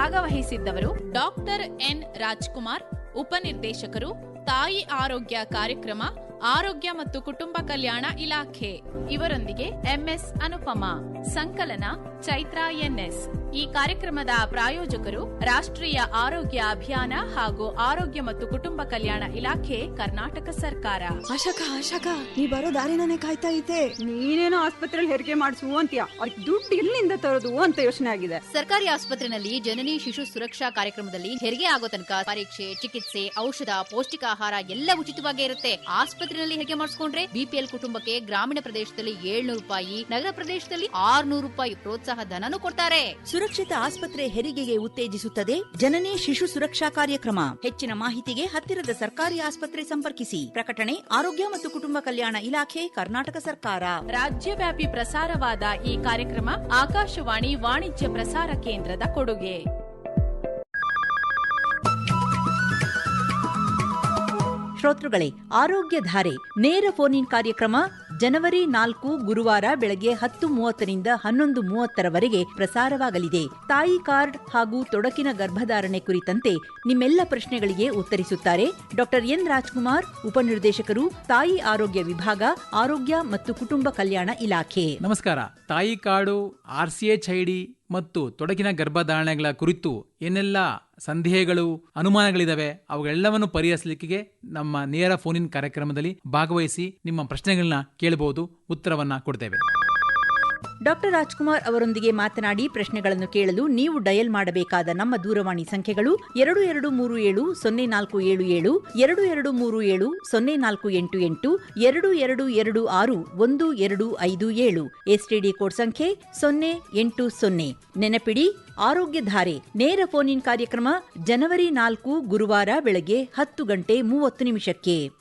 ಭಾಗವಹಿಸಿದ್ದವರು ಡಾಕ್ಟರ್ ಎನ್ ರಾಜ್ಕುಮಾರ್ ಉಪನಿರ್ದೇಶಕರು ತಾಯಿ ಆರೋಗ್ಯ ಕಾರ್ಯಕ್ರಮ ಆರೋಗ್ಯ ಮತ್ತು ಕುಟುಂಬ ಕಲ್ಯಾಣ ಇಲಾಖೆ. ಇವರೊಂದಿಗೆ ಎಂಎಸ್ ಅನುಪಮಾ ಸಂಕಲನ ಚೈತ್ರ ಎನ್ಎಸ್. ಈ ಕಾರ್ಯಕ್ರಮದ ಪ್ರಾಯೋಜಕರು ರಾಷ್ಟ್ರೀಯ ಆರೋಗ್ಯ ಅಭಿಯಾನ ಹಾಗೂ ಆರೋಗ್ಯ ಮತ್ತು ಕುಟುಂಬ ಕಲ್ಯಾಣ ಇಲಾಖೆ ಕರ್ನಾಟಕ ಸರ್ಕಾರ. ಅಶಕ ಅಶಕ ನೀ ಬರೋ ದಾರಿನೇ ಕಾಯ್ತಾ ಇದ್ದೆ. ನೀನೇನೋ ಆಸ್ಪತ್ರೆಯಲ್ಲಿ ಹೆರಿಗೆ ಮಾಡಿಸು ಅಂತೀಯ? ಅವ್ರಿಗೆ ದುಡ್ಡು ಎಲ್ಲಿಂದ ತರೋದು ಅಂತ ಯೋಚನೆ ಆಗಿದೆ. ಸರ್ಕಾರಿ ಆಸ್ಪತ್ರೆನಲ್ಲಿ ಜನನಿ ಶಿಶು ಸುರಕ್ಷಾ ಕಾರ್ಯಕ್ರಮದಲ್ಲಿ ಹೆರಿಗೆ ಆಗೋ ತನಕ ಪರೀಕ್ಷೆ ಚಿಕಿತ್ಸೆ ಔಷಧ ಪೌಷ್ಟಿಕ ಆಹಾರ ಎಲ್ಲ ಉಚಿತವಾಗಿ ಇರುತ್ತೆ. ಆಸ್ಪತ್ರೆಯಲ್ಲಿ ಹೆರಿಗೆ ಮಾಡಿಸ್ಕೊಂಡ್ರೆ? ಬಿಪಿಎಲ್ ಕುಟುಂಬಕ್ಕೆ ಗ್ರಾಮೀಣ ಪ್ರದೇಶದಲ್ಲಿ ಏಳ್ನೂರು ರೂಪಾಯಿ ನಗರ ಪ್ರದೇಶದಲ್ಲಿ ಆರ್ನೂರು ರೂಪಾಯಿ ಪ್ರೋತ್ಸಾಹ ಧನನು ಕೊಡ್ತಾರೆ. ಸುರಕ್ಷಿತ ಆಸ್ಪತ್ರೆ ಹೆರಿಗೆಗೆ ಉತ್ತೇಜಿಸುತ್ತದೆ. ಜನನೇ ಶಿಶು ಸುರಕ್ಷಾ ಕಾರ್ಯಕ್ರಮ. ಹೆಚ್ಚಿನ ಮಾಹಿತಿಗೆ ಹತ್ತಿರದ ಸರ್ಕಾರಿ ಆಸ್ಪತ್ರೆ ಸಂಪರ್ಕಿಸಿ. ಪ್ರಕಟಣೆ ಆರೋಗ್ಯ ಮತ್ತು ಕುಟುಂಬ ಕಲ್ಯಾಣ ಇಲಾಖೆ ಕರ್ನಾಟಕ ಸರ್ಕಾರ. ರಾಜ್ಯವ್ಯಾಪಿ ಪ್ರಸಾರವಾದ ಈ ಕಾರ್ಯಕ್ರಮ ಆಕಾಶವಾಣಿ ವಾಣಿಜ್ಯ ಪ್ರಸಾರ ಕೇಂದ್ರದ ಕೊಡುಗೆ. ಶ್ರೋತೃಗಳೇ ಆರೋಗ್ಯ ಧಾರೆ ನೇರ ಫೋನ್ ಇನ್ ಕಾರ್ಯಕ್ರಮ ಜನವರಿ ನಾಲ್ಕು, ಗುರುವಾರ ಬೆಳಗ್ಗೆ ಹತ್ತು ಮೂವತ್ತರಿಂದ ಹನ್ನೊಂದು ಮೂವತ್ತರವರೆಗೆ ಪ್ರಸಾರವಾಗಲಿದೆ. ತಾಯಿ ಕಾರ್ಡ್ ಹಾಗೂ ತೊಡಕಿನ ಗರ್ಭಧಾರಣೆ ಕುರಿತಂತೆ ನಿಮ್ಮೆಲ್ಲ ಪ್ರಶ್ನೆಗಳಿಗೆ ಉತ್ತರಿಸುತ್ತಾರೆ ಡಾಕ್ಟರ್ ಎನ್ ರಾಜ್ಕುಮಾರ್, ಉಪನಿರ್ದೇಶಕರು, ತಾಯಿ ಆರೋಗ್ಯ ವಿಭಾಗ, ಆರೋಗ್ಯ ಮತ್ತು ಕುಟುಂಬ ಕಲ್ಯಾಣ ಇಲಾಖೆ. ನಮಸ್ಕಾರ. ತಾಯಿ card R C H I D ಮತ್ತು ತೊಡಕಿನ ಗರ್ಭಧಾರಣೆಗಳ ಕುರಿತು ಏನೆಲ್ಲ ಸಂದೇಹಗಳು, ಅನುಮಾನಗಳಿದಾವೆ, ಅವುಗಳೆಲ್ಲವನ್ನು ಪರಿಹರಿಸಲಿಕ್ಕೆ ನಮ್ಮ ನೇರ ಫೋನಿನ್ ಕಾರ್ಯಕ್ರಮದಲ್ಲಿ ಭಾಗವಹಿಸಿ ನಿಮ್ಮ ಪ್ರಶ್ನೆಗಳನ್ನ ಕೇಳಬಹುದು, ಉತ್ತರವನ್ನ ಕೊಡ್ತೇವೆ. ಡಾಕ್ಟರ್ ರಾಜ್ಕುಮಾರ್ ಅವರೊಂದಿಗೆ ಮಾತನಾಡಿ ಪ್ರಶ್ನೆಗಳನ್ನು ಕೇಳಲು ನೀವು ಡಯಲ್ ಮಾಡಬೇಕಾದ ನಮ್ಮ ದೂರವಾಣಿ ಸಂಖ್ಯೆಗಳು ಎರಡು ಎರಡು ಮೂರು ಏಳು ಸೊನ್ನೆ ನಾಲ್ಕು ಏಳು ಏಳು, ಎರಡು ಎರಡು ಮೂರು ಏಳು ಸೊನ್ನೆ ನಾಲ್ಕು ಎಂಟು ಎಂಟು, ಎರಡು ಎರಡು ಎರಡು ಆರು ಒಂದು ಎರಡು ಐದು ಏಳು. ಎಸ್ಟಿಡಿ ಕೋಡ್ ಸಂಖ್ಯೆ ಸೊನ್ನೆ ಎಂಟು ಸೊನ್ನೆ. ನೆನಪಿಡಿ, ಆರೋಗ್ಯ ಧಾರೆ, ನೇರ ಫೋನ್ ಇನ್ ಕಾರ್ಯಕ್ರಮ ಜನವರಿ ನಾಲ್ಕು ಗುರುವಾರ ಬೆಳಗ್ಗೆ ಹತ್ತು ಗಂಟೆ ಮೂವತ್ತು ನಿಮಿಷಕ್ಕೆ.